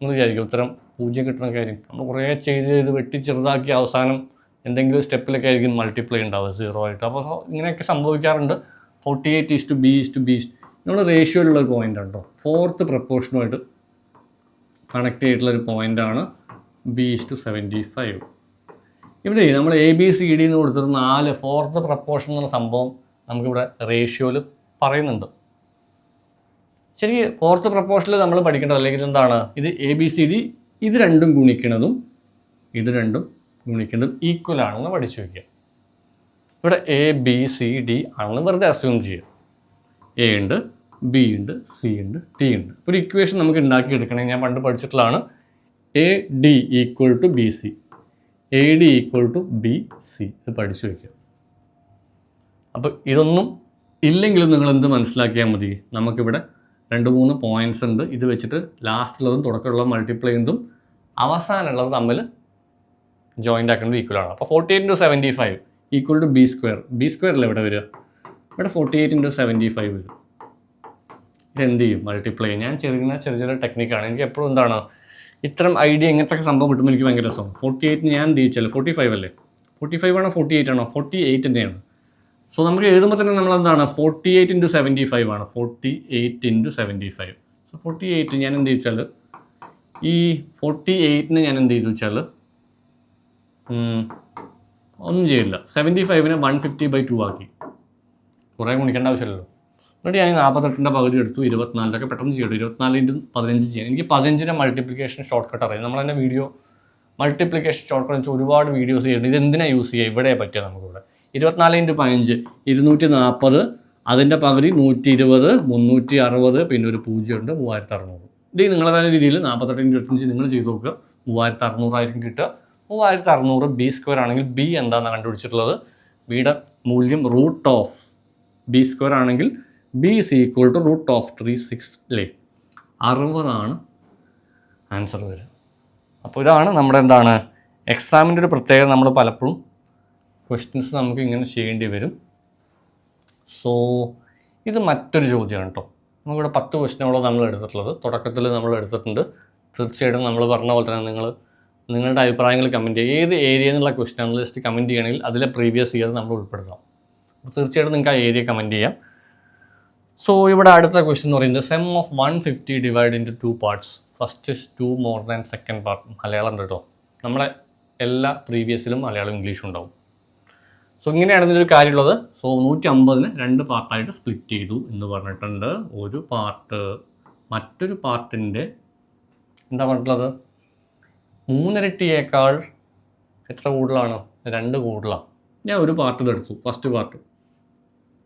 നിങ്ങൾ വിചാരിക്കും ഉത്തരം പൂജ്യം കിട്ടുന്ന കാര്യം. നമ്മൾ കുറേ ചെയ്ത് ചെയ്ത് വെട്ടി ചെറുതാക്കി അവസാനം എന്തെങ്കിലും സ്റ്റെപ്പിലൊക്കെ ആയിരിക്കും മൾട്ടിപ്ലൈ ഉണ്ടാവുക സീറോ ആയിട്ട്. അപ്പോൾ ഇങ്ങനെയൊക്കെ സംഭവിക്കാറുണ്ട്. Forty eight is to B is to B നമ്മുടെ റേഷ്യോയിലുള്ള ഒരു പോയിന്റ് ആണ് കേട്ടോ ഫോർത്ത് പ്രപ്പോർഷനുമായിട്ട് കണക്ട് ചെയ്തിട്ടുള്ളൊരു പോയിന്റാണ് B is to seventy five ഇവിടെ നമ്മൾ എ ബി സി ഡി എന്ന് കൊടുത്തിട്ട് നാല് ഫോർത്ത് പ്രപ്പോർഷൻ എന്നുള്ള സംഭവം നമുക്കിവിടെ റേഷ്യോയിൽ പറയുന്നുണ്ട്. ശരി ഫോർത്ത് പ്രപ്പോർഷനിൽ നമ്മൾ പഠിക്കേണ്ടത് അല്ലെങ്കിൽ എന്താണ്? ഇത് എ ബി സി ഡി ഇത് രണ്ടും ഗുണിക്കണതും ഇത് രണ്ടും ഗുണിക്കുന്നതും ഈക്വൽ ആണെന്ന് പഠിച്ചു വയ്ക്കുക ഇവിടെ എ ബി സി ഡി ആണെന്ന് വെറുതെ അസ്യൂം ചെയ്യുക. എ ഉണ്ട് ബി ഉണ്ട് സി ഉണ്ട് ടി ഉണ്ട്. ഒരു ഇക്വേഷൻ നമുക്ക് ഉണ്ടാക്കിയെടുക്കണമെങ്കിൽ ഞാൻ പണ്ട് പഠിച്ചിട്ടുള്ളതാണ്. A D equal to B C A D equal to B C ഇത് പഠിച്ചു വയ്ക്കുക അപ്പോൾ ഇതൊന്നും ഇല്ലെങ്കിലും നിങ്ങൾ എന്ത് മനസ്സിലാക്കിയാൽ മതി. നമുക്കിവിടെ രണ്ട് മൂന്ന് പോയിന്റ്സ് ഉണ്ട്. ഇത് വെച്ചിട്ട് ലാസ്റ്റുള്ളതും തുടക്കമുള്ളതും മൾട്ടിപ്ലൈ ചെയ്യുന്നതും അവസാനമുള്ളത് തമ്മിൽ ജോയിന്റ് ആക്കുന്നത് ഈക്വൽ ആണ്. അപ്പോൾ forty eight into seventy five equal to B square B സ്ക്വയറിൽ ഇവിടെ വരിക? ഇവിടെ forty eight into seventy five വരും. ഇതെന്ത് ചെയ്യും? മൾട്ടിപ്ലൈ ഞാൻ ചെറിയ ചെറിയ ചെറിയ ടെക്നിക്കാണ് എനിക്ക് എപ്പോഴും എന്താണ് ഇത്തരം ഐഡിയ ഇങ്ങനത്തെ സംഭവം കിട്ടുമ്പോൾ എനിക്ക് ഭയങ്കര രസമാണ് ഫോർട്ടി എയ്റ്റിന് ഞാൻ എന്ത് ചെയ്യിച്ചല്ലേ ഫോർട്ടി ഫൈവ് അല്ലേ? ഫോർട്ടി ഫൈവ് ആണോ ഫോർട്ടി എയ്റ്റ് ആണോ? ഫോർട്ടി എയ്റ്റ് തന്നെയാണ് സോ നമുക്ക് എഴുതുമ്പോൾ തന്നെ നമ്മൾ എന്താണ്? Forty eight into seventy five ആണ്. Forty eight into seventy five so forty eight ഞാൻ എന്ത് ചോദിച്ചാൽ ഈ ഫോർട്ടി എയ്റ്റിന് ഞാൻ എന്ത് ചെയ്തു വെച്ചാൽ ഒന്നും ചെയ്യില്ല. സെവന്റി ഫൈവിനെ വൺ ഫിഫ്റ്റി ബൈ ടു ആക്കി. കുറേ ഗുണിക്കേണ്ട ആവശ്യമില്ലല്ലോ. എന്നിട്ട് ഞാൻ നാൽപ്പത്തെട്ടിന്റെ പകുതി എടുത്തു ഇരുപത്തിനാലിലൊക്കെ പെട്ടെന്ന് ചെയ്തു. ഇരുപത്തിനാല് ഇന്റു പതിനഞ്ച് ചെയ്യാം. എനിക്ക് പതിനഞ്ചിന്റെ മൾട്ടിപ്ലിക്കേഷൻ ഷോർട്ട് കട്ട് അറിയാം. നമ്മൾ തന്നെ വീഡിയോ മൾട്ടിപ്ലിക്കേഷൻ ഷോർട്ട് കട്ട് വെച്ചാൽ ഒരുപാട് വീഡിയോസ് ചെയ്യുന്നുണ്ട്. ഇത് എന്തിനാണ് യൂസ് ചെയ്യുക? ഇവിടെ പറ്റുക നമുക്കിവിടെ. ഇരുപത്തിനാല് ഇന്റു പതിനഞ്ച് ഇരുന്നൂറ്റി നാൽപ്പത് അതിന്റെ പകുതി നൂറ്റി ഇരുപത് മുന്നൂറ്റി അറുപത് പിന്നെ ഒരു പൂജ്യം ഉണ്ട് മൂവായിരത്തി അറുന്നൂറ് ഇത് നിങ്ങളതായ രീതിയിൽ നാൽപ്പത്തെട്ട് ഇരുപത്തഞ്ച് നിങ്ങൾ ചെയ്ത് നോക്കുക. മൂവായിരത്തി അറുന്നൂറായിരിക്കും കിട്ടുക. മൂവായിരത്തി അറുന്നൂറ് ബി സ്ക്വയർ ആണെങ്കിൽ ബി എന്താണെന്ന് കണ്ടുപിടിച്ചിട്ടുള്ളത്. ബിയുടെ മൂല്യം റൂട്ട് ഓഫ് ബി സ്ക്വയർ ആണെങ്കിൽ B is equal to root of three six അല്ലേ അറുപതാണ് ആൻസർ വരിക. അപ്പോൾ ഇതാണ് നമ്മുടെ എന്താണ്? എക്സാമിന്റെ ഒരു പ്രത്യേകത നമ്മൾ പലപ്പോഴും ക്വസ്റ്റ്യൻസ് നമുക്ക് ഇങ്ങനെ ചെയ്യേണ്ടി വരും. സോ ഇത് മറ്റൊരു ചോദ്യമാണ് കേട്ടോ നമുക്കിവിടെ പത്ത് ക്വസ്റ്റിനോളം നമ്മൾ എടുത്തിട്ടുള്ളത്. തുടക്കത്തിൽ നമ്മൾ എടുത്തിട്ടുണ്ട്. തീർച്ചയായിട്ടും നമ്മൾ പറഞ്ഞ പോലെ തന്നെ നിങ്ങൾ നിങ്ങളുടെ അഭിപ്രായങ്ങൾ കമന്റ് ചെയ്യുക. ഏത് ഏരിയ എന്നുള്ള ക്വസ്റ്റ്യൻ ആണ് ജസ്റ്റ് കമന്റ് ചെയ്യണമെങ്കിൽ അതിലെ പ്രീവിയസ് ഇയർ നമ്മൾ ഉൾപ്പെടുത്താം. തീർച്ചയായിട്ടും നിങ്ങൾക്ക് ആ ഏരിയ കമന്റ് ചെയ്യാം. സോ ഇവിടെ അടുത്ത ക്വസ്റ്റ്യൻ എന്ന് പറയുന്നത് sum of one fifty divide into two parts first is two more than second part Malayalam ഉണ്ട് കേട്ടോ നമ്മളെ എല്ലാ പ്രീവിയസിലും മലയാളം ഇംഗ്ലീഷും ഉണ്ടാവും. സോ ഇങ്ങനെയാണ് ഇതിലൊരു കാര്യമുള്ളത്. സോ നൂറ്റി അമ്പതിന് രണ്ട് പാർട്ടായിട്ട് സ്പ്ലിറ്റ് ചെയ്തു എന്ന് പറഞ്ഞിട്ടുണ്ട്. ഒരു പാർട്ട് മറ്റൊരു പാർട്ടിന്റെ എന്താ പറഞ്ഞിട്ടുള്ളത്? മൂന്നിരട്ടിയേക്കാൾ എത്ര കൂടുതലാണ്? രണ്ട് കൂടുതലാണ് ഞാൻ ഒരു പാർട്ട് ഇതെടുത്തു ഫസ്റ്റ് പാർട്ട്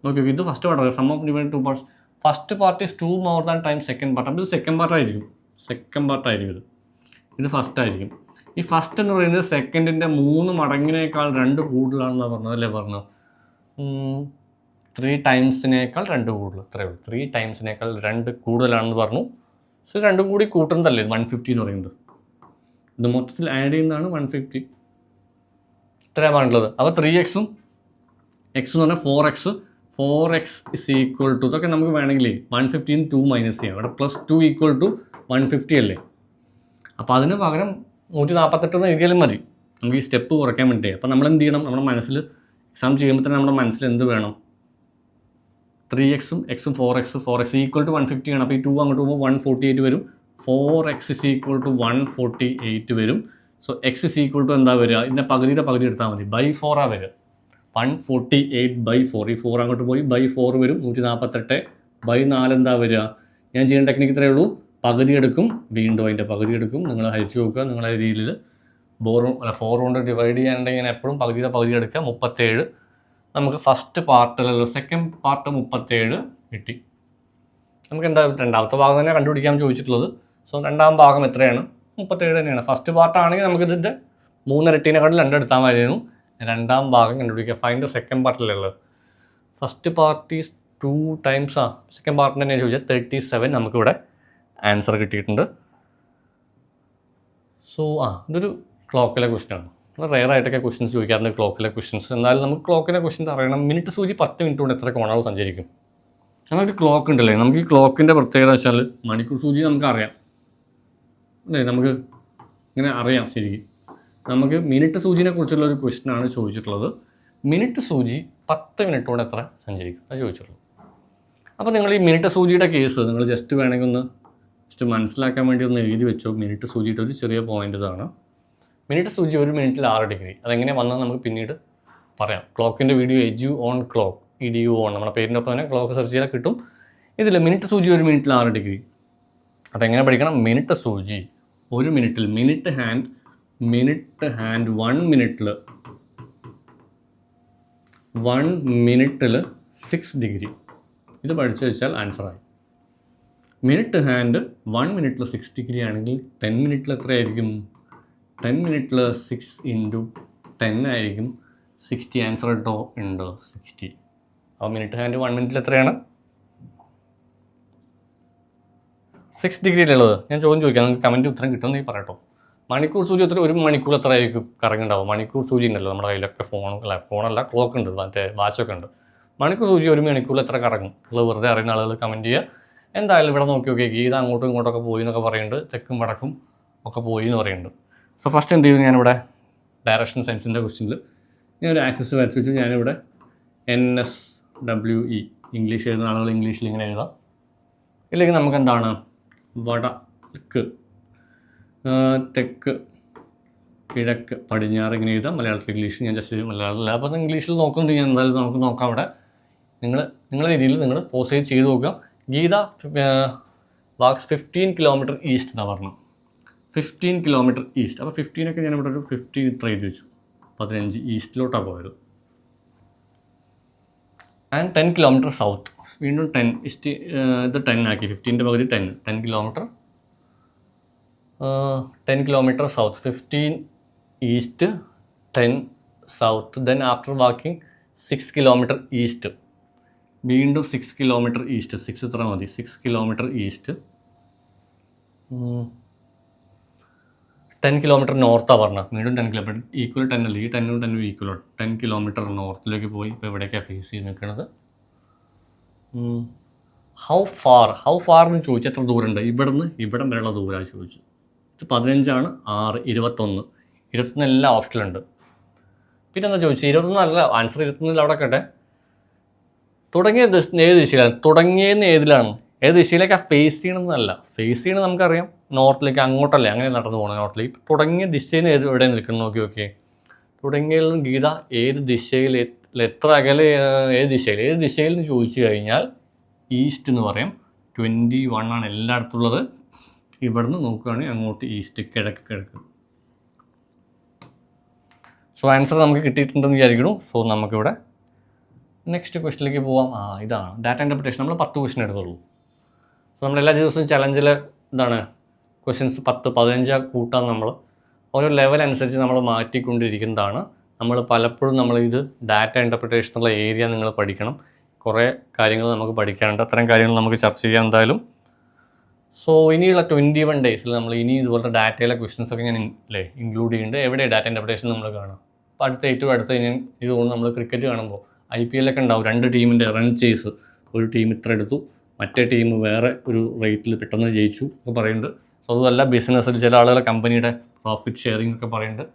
ഓക്കെ ഇത് first part sum of divide two parts first part is two more than time second part അപ്പോൾ ഇത് സെക്കൻഡ് പാർട്ടായിരിക്കും സെക്കൻഡ് പാർട്ടായിരിക്കും ഇത്. ഇത് ഫസ്റ്റ് ആയിരിക്കും. ഈ ഫസ്റ്റ് എന്ന് പറയുന്നത് സെക്കൻഡിന്റെ മൂന്ന് മടങ്ങിനേക്കാൾ രണ്ട് കൂടുതലാണെന്നാണ് പറഞ്ഞത് അല്ലേ പറഞ്ഞത്? ത്രീ ടൈംസിനേക്കാൾ രണ്ട് കൂടുതൽ. ഇത്രയേ ഉള്ളൂ. ത്രീ ടൈംസിനേക്കാൾ രണ്ട് കൂടുതലാണെന്ന് പറഞ്ഞു. സോ രണ്ടും കൂടി കൂട്ടുന്നതല്ലേ വൺ ഫിഫ്റ്റി എന്ന് പറയുന്നത്? ഇത് മൊത്തത്തിൽ ആഡ് ചെയ്യുന്നതാണ് വൺ ഫിഫ്റ്റി ഇത്രയാണ് പറഞ്ഞിട്ടുള്ളത്. അപ്പോൾ ത്രീ എക്സും എക്സ് എന്ന് പറഞ്ഞാൽ four X four X is equal to ഇതൊക്കെ നമുക്ക് വേണമെങ്കിൽ വൺ ഫിഫ്റ്റീൻ ടു മൈനസ് ചെയ്യാം. ഇവിടെ plus two equal to one fifty അല്ലേ? അപ്പോൾ അതിന് പകരം നൂറ്റി നാൽപ്പത്തെട്ട് എന്ന് എഴുതിയാലും മതി. നമുക്ക് ഈ സ്റ്റെപ്പ് കുറയ്ക്കാൻ വേണ്ടി അപ്പോൾ നമ്മൾ എന്ത് ചെയ്യണം? നമ്മുടെ മനസ്സിൽ എക്സാം ചെയ്യുമ്പോൾ തന്നെ നമ്മുടെ മനസ്സിൽ എന്ത് വേണം? ത്രീ എക്സും എക്സും four X four X equal to one fifty ആണ്. അപ്പോൾ ഈ ടു അങ്ങോട്ട് പോകുമ്പോൾ വൺ ഫോർട്ടി എയ്റ്റ് വരും. Four X is equal to one forty eight വരും. So X is equal to എന്താ വരിക? ഇതിന്റെ പകുതിയുടെ പകുതി എടുത്താൽ മതി. ബൈ ഫോറാണ് വരിക. One forty eight by four ഈ ഫോർ അങ്ങോട്ട് പോയി ബൈ ഫോർ വരും നൂറ്റി നാൽപ്പത്തെട്ട് ബൈ നാല് എന്താ വരിക? ഞാൻ ചെയ്യുന്ന ടെക്നിക്ക് ഇത്രയേ ഉള്ളൂ. പകുതി എടുക്കും വീണ്ടും അതിന്റെ പകുതി എടുക്കും. നിങ്ങൾ ഹരിച്ചു നോക്കുക. നിങ്ങളെ രീതിയിൽ ബോർ അല്ല ഫോർ കൊണ്ട് ഡിവൈഡ് ചെയ്യാനുണ്ടെങ്കിൽ ഞാൻ എപ്പോഴും പകുതിയുടെ പകുതി എടുക്കുക. മുപ്പത്തേഴ്. നമുക്ക് ഫസ്റ്റ് പാർട്ട് പാർട്ടിലല്ലോ സെക്കൻഡ് പാർട്ട് മുപ്പത്തേഴ് കിട്ടി. നമുക്ക് എന്താ രണ്ടാമത്തെ ഭാഗം തന്നെ കണ്ടുപിടിക്കാൻ ചോദിച്ചിട്ടുള്ളത്. സോ രണ്ടാം ഭാഗം എത്രയാണ്? മുപ്പത്തേഴ് തന്നെയാണ്. ഫസ്റ്റ് പാർട്ടാണെങ്കിൽ നമുക്കിതിന്റെ മൂന്നിരട്ടീനെക്കാട്ടിൽ രണ്ടെടുത്താൽ മതിയായിരുന്നു. രണ്ടാം ഭാഗം കണ്ടുപിടിക്കുക. Find second പാർട്ടിലുള്ളത് first part is two times ആ. സെക്കൻഡ് പാർട്ടിന് തന്നെ ചോദിച്ചാൽ തേർട്ടി സെവൻ നമുക്കിവിടെ ആൻസർ കിട്ടിയിട്ടുണ്ട്. സോ ആ ഇതൊരു ക്ലോക്കിലെ ക്വസ്റ്റ്യൻ ആണ്. വളരെ റെയർ ആയിട്ടൊക്കെ ക്വസ്റ്റ്യൻസ് ചോദിക്കാറുണ്ട് ക്ലോക്കിലെ ക്വസ്റ്റ്യൻസ് എന്നാലും നമുക്ക് ക്ലോക്കിലെ ക്വസ്റ്റ്യൻസ് അറിയണം. മിനിറ്റ് സൂചി പത്ത് മിനിറ്റ് കൊണ്ട് എത്ര കോണാവ് സഞ്ചരിക്കും. നമുക്ക് ക്ലോക്ക് ഉണ്ടല്ലേ? നമുക്ക് ഈ ക്ലോക്കിന്റെ പ്രത്യേകത വെച്ചാൽ മണിക്കൂർ സൂചി നമുക്കറിയാം. അല്ലേ? നമുക്ക് ഇങ്ങനെ അറിയാം ശരിക്കും. നമുക്ക് മിനിറ്റ് സൂചിനെ കുറിച്ചുള്ള ഒരു ക്വസ്റ്റ്യൻ ആണ് ചോദിച്ചിട്ടുള്ളത്. മിനിറ്റ് സൂചി പത്ത് മിനിറ്റ് കൊണ്ട് എത്ര സഞ്ചരിക്കും? അത് ചോദിച്ചിട്ടുള്ളൂ. അപ്പോൾ നിങ്ങൾ ഈ മിനിറ്റ് സൂചിയുടെ കേസ് നിങ്ങൾ ജസ്റ്റ് വേണമെങ്കിൽ ഒന്ന് ജസ്റ്റ് മനസ്സിലാക്കാൻ വേണ്ടി ഒന്ന് എഴുതി വെച്ചോ. മിനിറ്റ് സൂചിയുടെ ഒരു ചെറിയ പോയിന്റ് ഇതാണ്. മിനിറ്റ് സൂചി ഒരു മിനിറ്റിൽ ആറ് ഡിഗ്രി. അതെങ്ങനെ വന്നാൽ നമുക്ക് പിന്നീട് പറയാം. ക്ലോക്കിന്റെ video edu on clock E D U on നമ്മുടെ പേരിന്റെ ഒപ്പം തന്നെ ക്ലോക്ക് സെർച്ച് ചെയ്താൽ കിട്ടും. ഇതിൽ മിനിറ്റ് സൂചി ഒരു മിനിറ്റിൽ ആറ് ഡിഗ്രി. അതെങ്ങനെ പഠിക്കണം? മിനിറ്റ് സൂചി. ഒരു മിനിറ്റിൽ minute hand minute hand one മിനിറ്റിൽ വൺ മിനിറ്റിൽ സിക്സ് ഡിഗ്രി. ഇത് പഠിച്ചു വെച്ചാൽ ആൻസറായി മിനിറ്റ് ഹാൻഡ് വൺ മിനിറ്റിൽ സിക്സ് ഡിഗ്രി ആണെങ്കിൽ ടെൻ മിനിറ്റിൽ എത്രയായിരിക്കും? ടെൻ മിനിറ്റിൽ സിക്സ് ഇന്റു ടെൻ ആയിരിക്കും സിക്സ്റ്റി. ആൻസർ കേട്ടോ ഉണ്ട് സിക്സ്റ്റി. അപ്പോൾ മിനിറ്റ് ഹാൻഡ് വൺ മിനിറ്റിൽ എത്രയാണ്? സിക്സ് ഡിഗ്രിയിലുള്ളത്. ഞാൻ ചോദ്യം ചോദിക്കാം. നിങ്ങൾക്ക് കമന്റ് ഉത്തരം കിട്ടുമെന്ന് നീ പറയട്ടോ. മണിക്കൂർ സൂചി എത്ര ഒരു മണിക്കൂർ എത്ര ആയിരിക്കും കറങ്ങുണ്ടാവും മണിക്കൂർ സൂചി ഉണ്ടല്ലോ നമ്മുടെ കയ്യിലൊക്കെ ഫോൺ അല്ല ഫോണല്ല ക്ലോക്ക് ഉണ്ട് മറ്റേ വാച്ചൊക്കെ ഉണ്ട്. മണിക്കൂർ സൂചി ഒരു മണിക്കൂർ എത്ര കറങ്ങും? നിങ്ങൾ വെറുതെ അറിയുന്ന ആളുകൾ കമന്റ് ചെയ്യുക. എന്തായാലും ഇവിടെ നോക്കി നോക്കി ഗീത അങ്ങോട്ടും ഇങ്ങോട്ടൊക്കെ പോയി എന്നൊക്കെ പറയുന്നുണ്ട്. തെക്കും വടക്കും ഒക്കെ പോയി എന്ന് പറയുന്നുണ്ട്. സോ ഫസ്റ്റ് എന്ത് ചെയ്തു ഞാനിവിടെ? ഡയറക്ഷൻ സയൻസിന്റെ ക്വസ്റ്റ്യനിൽ ഒരു ആക്സസ് വരച്ച് വെച്ചു. ഞാനിവിടെ N S W E English എഴുതുന്ന ആളുകൾ ഇംഗ്ലീഷിൽ ഇങ്ങനെ എഴുതാം. ഇല്ലെങ്കിൽ നമുക്ക് എന്താണ്? വടക്ക്. തെക്ക് കിഴക്ക് പടിഞ്ഞാറ് ഇങ്ങനെ എഴുതാം. മലയാളത്തിൽ ഇംഗ്ലീഷ് ഞാൻ ജസ്റ്റ് മലയാളത്തിൽ അപ്പോൾ ഇംഗ്ലീഷിൽ നോക്കുന്നുണ്ട് ഞാൻ. എന്തായാലും നമുക്ക് നോക്കാം അവിടെ. നിങ്ങൾ നിങ്ങളുടെ രീതിയിൽ നിങ്ങൾ പോസ് ചെയ്ത് ചെയ്ത് നോക്കുക. Geeta walks fifteen kilometer east എന്നാണ് പറഞ്ഞത്. ഫിഫ്റ്റീൻ കിലോമീറ്റർ ഈസ്റ്റ് അപ്പോൾ ഫിഫ്റ്റീനൊക്കെ ഞാൻ ഇവിടെ ഒരു ഫിഫ്റ്റീൻ ഇത്ര എഴുതി വെച്ചു. പതിനഞ്ച് ഈസ്റ്റിലോട്ടാണ് പോയത്. ആൻഡ് ടെൻ കിലോമീറ്റർ സൗത്ത് വീണ്ടും ടെൻ ഇസ്റ്റ് ഇത് ടെൻ ആക്കി. ഫിഫ്റ്റീന്റെ പകുതി ten ten kilometre ten kilometre south fifteen east ten south. Then after walking six kilometre east വീണ്ടും സിക്സ് കിലോമീറ്റർ ഈസ്റ്റ് സിക്സ് ഇത്ര മതി? Six kilometre east ten kilometre നോർത്താണ് പറഞ്ഞത്. വീണ്ടും ടെൻ കിലോമീറ്റർ ഈക്വൽ ടെൻ അല്ല? ഈ ടെന്നും ടെന്നും ഈക്വൽ ടെൻ കിലോമീറ്റർ നോർത്തിലേക്ക് പോയി ഇപ്പോൾ എവിടേക്കാണ് ഫേസ് ചെയ്ത് നിൽക്കുന്നത് ഹൗ ഫാർ ഹൗ ഫാർ എന്ന് ചോദിച്ചാൽ എത്ര ദൂരമുണ്ട് ഇവിടുന്ന് ഇവിടം വരെയുള്ള ദൂരമാണ് ചോദിച്ചു ഇത് പതിനഞ്ചാണ് ആറ് ഇരുപത്തൊന്ന്. ഇരുപത്തൊന്ന് എല്ലാ ഓപ്ഷനിലുണ്ട് പിന്നെ എന്താ ഇരുപത്തൊന്ന് അല്ല ആൻസർ ഇരുപത്തൊന്നിൽ അവിടെ കേട്ടെ തുടങ്ങിയ ഏത് ദിശയിലാണ്? തുടങ്ങിയെന്ന് ഏതിലാണ്? ഏത് ദിശയിലേക്കാണ് ഫേസ് ചെയ്യണമെന്നല്ല ഫേസ് ചെയ്യണത് നമുക്കറിയാം. നോർത്തിലേക്ക് അങ്ങോട്ടല്ലേ അങ്ങനെ നടന്നു പോകണം നോർത്തിലേക്ക് തുടങ്ങിയ ദിശയിൽ ഏത് എവിടെ നിൽക്കണം നോക്കി തുടങ്ങിയതിൽ നിന്ന് ഗീത ഏത് ദിശയിൽ എത്ര അകലെ ഏത് ദിശയിൽ? ഏത് ദിശയിൽ ചോദിച്ചു കഴിഞ്ഞാൽ ഈസ്റ്റ് എന്ന് പറയും. ട്വന്റി വൺ ആണ് എല്ലായിടത്തും ഉള്ളത്. ഇവിടുന്ന് നോക്കുകയാണെങ്കിൽ അങ്ങോട്ട് ഈസ്റ്റ് കിഴക്ക് കിഴക്ക്. സോ ആൻസർ നമുക്ക് കിട്ടിയിട്ടുണ്ടെന്ന് വിചാരിക്കുന്നു. സോ നമുക്കിവിടെ നെക്സ്റ്റ് ക്വസ്റ്റിലേക്ക് പോവാം. ആ ഇതാണ്. ഡാറ്റ ഇന്റർപ്രിറ്റേഷൻ നമ്മൾ പത്ത് ക്വസ്റ്റൻ എടുത്തുള്ളൂ. സോ നമ്മൾ എല്ലാ ദിവസവും ചലഞ്ചിൽ എന്താണ്? ക്വസ്റ്റ്യൻസ് പത്ത് പതിനഞ്ച് കൂട്ടാൻ നമ്മൾ ഓരോ ലെവൽ അനുസരിച്ച് നമ്മൾ മാറ്റിക്കൊണ്ടിരിക്കുന്നതാണ്. നമ്മൾ പലപ്പോഴും നമ്മൾ ഇത് ഡാറ്റ ഇന്റർപ്രിറ്റേഷൻ എന്നുള്ള ഏരിയ നിങ്ങൾ പഠിക്കണം. കുറേ കാര്യങ്ങൾ നമുക്ക് പഠിക്കാനുണ്ട്. അത്തരം കാര്യങ്ങൾ നമുക്ക് ചർച്ച ചെയ്യാൻ എന്തായാലും സോ ഇനിയുള്ള ട്വന്റി വൺ ഡേയ്സിൽ നമ്മൾ ഇനി ഇതുപോലത്തെ ഡാറ്റയിലെ ക്വസ്റ്റ്യൻസ് ഒക്കെ ഞാൻ അല്ലേ ഇൻക്ലൂഡ് ചെയ്യുന്നുണ്ട് എവിടെ ഡാറ്റ ഇന്റർപ്രിറ്റേഷൻ നമ്മൾ കാണാം? അപ്പോൾ അടുത്ത ഏറ്റവും അടുത്ത ഞാൻ ഇത് തോന്നുന്നു നമ്മൾ ക്രിക്കറ്റ് കാണുമ്പോൾ ഐ പി എല്ലൊക്കെ ഉണ്ടാവും. രണ്ട് ടീമിന്റെ റൺ ചെയ്സ് ഒരു ടീം ഇത്ര എടുത്തു. മറ്റേ ടീം വേറെ ഒരു റേറ്റിൽ പെട്ടെന്ന് ജയിച്ചു ഒക്കെ പറയുന്നുണ്ട് സോ അതുമല്ല ബിസിനസ്സിൽ ചില ആളുകളെ കമ്പനിയുടെ പ്രോഫിറ്റ് ഷെയറിംഗ് ഒക്കെ പറയുന്നുണ്ട്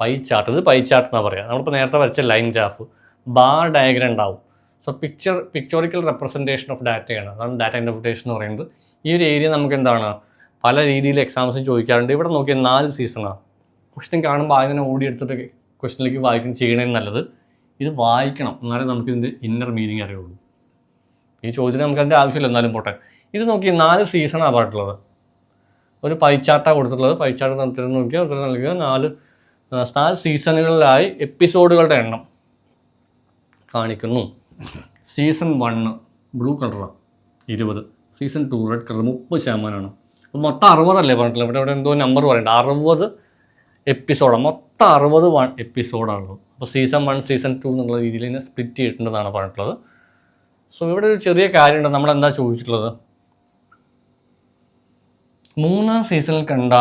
പൈ ചാർട്ട് ഇത് പൈ ചാർട്ട് എന്നാണ് പറയുക നമ്മളിപ്പോൾ നേരത്തെ വരച്ച ലൈൻ ഗ്രാഫ് ബാർ ഡയഗ്രം ഉണ്ടാവും. So picture pictorial representation of ഡാറ്റയാണ് അതാണ് ഡാറ്റ ഇന്റർപ്രിട്ടേഷൻ എന്ന് പറയുന്നത്. ഈ ഒരു ഏരിയ നമുക്ക് എന്താണ് പല രീതിയിൽ എക്സാംസ് ചോദിക്കാറുണ്ട്. ഇവിടെ നോക്കിയാൽ നാല് സീസണാണ് ക്വസ്റ്റ്യൻ കാണുമ്പോൾ ആദ്യം ഓടിയെടുത്തിട്ട് ക്വസ്റ്റ്യനിലേക്ക് വായിക്കും ചെയ്യണേ നല്ലത്. ഇത് വായിക്കണം. എന്നാലേ നമുക്ക് ഇതിന്റെ ഇന്നർ മീനിങ് അറിയുള്ളൂ. ഈ ചോദ്യത്തിന് നമുക്ക് അതിന്റെ ആവശ്യമില്ല. എന്നാലും പോട്ടെ. ഇത് നോക്കി നാല് സീസണാണ് പറഞ്ഞിട്ടുള്ളത് ഒരു പൈച്ചാർട്ടാണ് കൊടുത്തിട്ടുള്ളത്. പൈച്ചാർട്ട് നടത്തി നോക്കിയാൽ ഉത്തരം നൽകുക നാല് നാല് സീസണുകളിലായി എപ്പിസോഡുകളുടെ എണ്ണം കാണിക്കുന്നു. സീസൺ വണ്ണ് ബ്ലൂ കളറാണ് ഇരുപത്. സീസൺ ടു റെഡ് കളർ മുപ്പത് ശതമാനമാണ് അപ്പോൾ മൊത്തം അറുപതല്ലേ പറഞ്ഞിട്ടുള്ളത് ഇവിടെ ഇവിടെ എന്തോ നമ്പർ പറയുന്നുണ്ട് അറുപത് എപ്പിസോഡാണ് മൊത്തം അറുപത് വൺ എപ്പിസോഡാണുള്ളത് അപ്പോൾ സീസൺ വൺ സീസൺ ടു എന്നുള്ള രീതിയിൽ തന്നെ സ്പ്ലിറ്റ് ചെയ്തിട്ടുണ്ടെന്നാണ് പറഞ്ഞിട്ടുള്ളത്. സോ ഇവിടെ ഒരു ചെറിയ കാര്യമുണ്ട്. നമ്മളെന്താ ചോദിച്ചിട്ടുള്ളത്? മൂന്നാം സീസണിൽ കണ്ട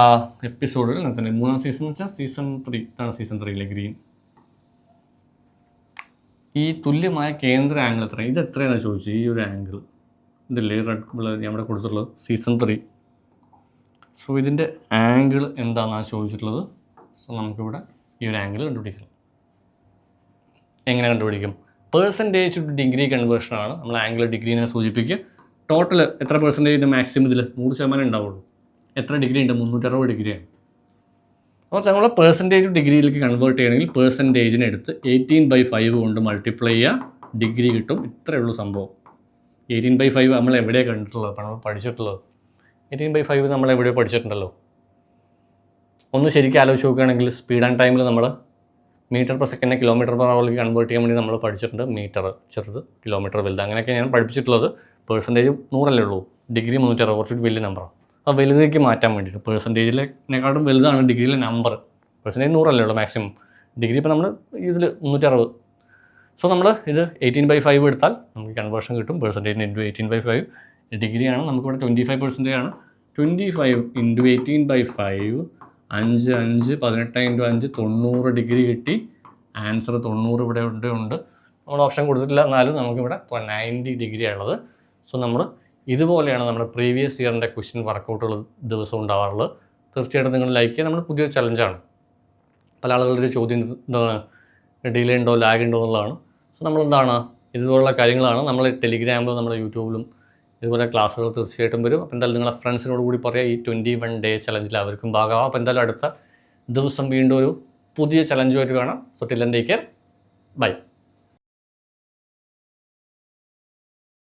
എപ്പിസോഡുകൾ തന്നെ. മൂന്നാം സീസൺ എന്ന് വെച്ചാൽ സീസൺ ത്രീ ആണ് സീസൺ ത്രീയിലെ ഗ്രീൻ ഈ തുല്യമായ കേന്ദ്ര ആംഗിൾ എത്ര ഇത് എത്രയാണ് ചോദിച്ചത്? ഈ ഒരു ആംഗിൾ ഇതല്ലേ റെഡ് നമ്മുടെ കൊടുത്തിട്ടുള്ളത് സീസൺ ത്രീ സോ ഇതിന്റെ ആംഗിൾ എന്താണെന്നാണ് ചോദിച്ചിട്ടുള്ളത്? സോ നമുക്കിവിടെ ഈ ഒരു ആംഗിൾ കണ്ടുപിടിക്കണം. എങ്ങനെ കണ്ടുപിടിക്കും? പേഴ്സന്റേജ് ടു ഡിഗ്രി കൺവേർഷനാണ് നമ്മൾ ആംഗിൾ ഡിഗ്രീനെ സൂചിപ്പിക്കുക. ടോട്ടൽ എത്ര പെർസെന്റേജ് മാക്സിമം ഇതിൽ? നൂറ് ശതമാനം ഉണ്ടാവുള്ളൂ. എത്ര ഡിഗ്രി ഉണ്ട്? മുന്നൂറ്ററുപത് ഡിഗ്രിയാണ് അപ്പോൾ നമ്മൾ പേഴ്സന്റേജ് ഡിഗ്രിയിലേക്ക് കൺവേർട്ട് ചെയ്യണമെങ്കിൽ പെർസെന്റേജിനെടുത്ത് എയ്റ്റീൻ ബൈ ഫൈവ് കൊണ്ട് മൾട്ടിപ്ലൈ ചെയ്യുക. ഡിഗ്രി കിട്ടും. ഇത്രയേ ഉള്ളൂ സംഭവം. എയ്റ്റീൻ ബൈ ഫൈവ് നമ്മൾ എവിടെയാണ് കണ്ടിട്ടുള്ളത്? അപ്പോൾ നമ്മൾ പഠിച്ചിട്ടുള്ളത്. എയ്റ്റീൻ ബൈ ഫൈവ് നമ്മൾ എവിടെയോ പഠിച്ചിട്ടുണ്ടല്ലോ. ഒന്ന് ശരിക്കും ആലോചിച്ച് നോക്കുകയാണെങ്കിൽ സ്പീഡ് ആൻഡ് ടൈമിൽ നമ്മൾ meter per second kilometer per അവറിലേക്ക് convert ചെയ്യാൻ വേണ്ടി നമ്മൾ പഠിച്ചിട്ടുണ്ട്. മീറ്റർ ചെറുത് കിലോമീറ്റർ വലുത്. അങ്ങനെയൊക്കെ ഞാൻ പഠിപ്പിച്ചിട്ടുള്ളത്. പേഴ്സന്റേജ് നൂറല്ലേ ഉള്ളൂ. ഡിഗ്രി മുന്നൂറ്ററുപത് കുറച്ച് വലിയ നമ്പറാണ് അപ്പോൾ വലുതേക്ക് മാറ്റാൻ വേണ്ടിയിട്ട് പേഴ്സന്റേജിലേക്കാട്ടും വലുതാണ് ഡിഗ്രിയിലെ നമ്പർ പേഴ്സന്റേജ് നൂറല്ലേ ഉള്ളൂ മാക്സിമം ഡിഗ്രി ഇപ്പോൾ നമ്മൾ ഇതിൽ മുന്നൂറ്ററുപത് സോ നമ്മൾ ഇത് എയ്റ്റീൻ ബൈ ഫൈവ് എടുത്താൽ നമുക്ക് കൺവേർഷൻ കിട്ടും. Percentage into eighteen by five ആണ്. നമുക്കിവിടെ ട്വന്റി ഫൈവ് പെർസെന്റേജ് ആണ്. Twenty five into eighteen by five അഞ്ച് അഞ്ച് പതിനെട്ട് ഇന്റു അഞ്ച് തൊണ്ണൂറ് ഡിഗ്രി കിട്ടി. ആൻസർ തൊണ്ണൂറ് ഇവിടെ ഉണ്ട് ഉണ്ട്. നമ്മൾ ഓപ്ഷൻ കൊടുത്തിട്ടില്ല. എന്നാലും നമുക്കിവിടെ നയന്റി ഡിഗ്രി ഉള്ളത് സോ നമ്മൾ ഇതുപോലെയാണ് നമ്മുടെ പ്രീവിയസ് ഇയറിന്റെ ക്വസ്റ്റ്യൻ വർക്കൗട്ടുകൾ ദിവസം ഉണ്ടാവാറുള്ളത്. തീർച്ചയായിട്ടും നിങ്ങൾ ലൈക്ക് ചെയ്യുക. നമ്മുടെ പുതിയൊരു ചലഞ്ചാണ് പല ആളുകളുടെ ഒരു ചോദ്യം എന്താണ്? ഡിലേ ഉണ്ടോ? ലാഗ് ഉണ്ടോ? എന്നുള്ളതാണ്. സോ നമ്മളെന്താണ്? ഇതുപോലുള്ള കാര്യങ്ങളാണ് നമ്മൾ ടെലിഗ്രാമിലും നമ്മുടെ യൂട്യൂബിലും ഇതുപോലെ ക്ലാസ്സുകൾ തീർച്ചയായിട്ടും വരും. അപ്പോൾ എന്തായാലും നിങ്ങളെ ഫ്രണ്ട്സിനോട് കൂടി പറയാം ഈ ട്വന്റി വൺ ഡേ ചലഞ്ചിൽ അവർക്കും ഭാഗമാവാം. അപ്പോൾ എന്തായാലും അടുത്ത ദിവസം വീണ്ടും ഒരു പുതിയ ചലഞ്ചുമായിട്ട് കാണാം. So till then take care bye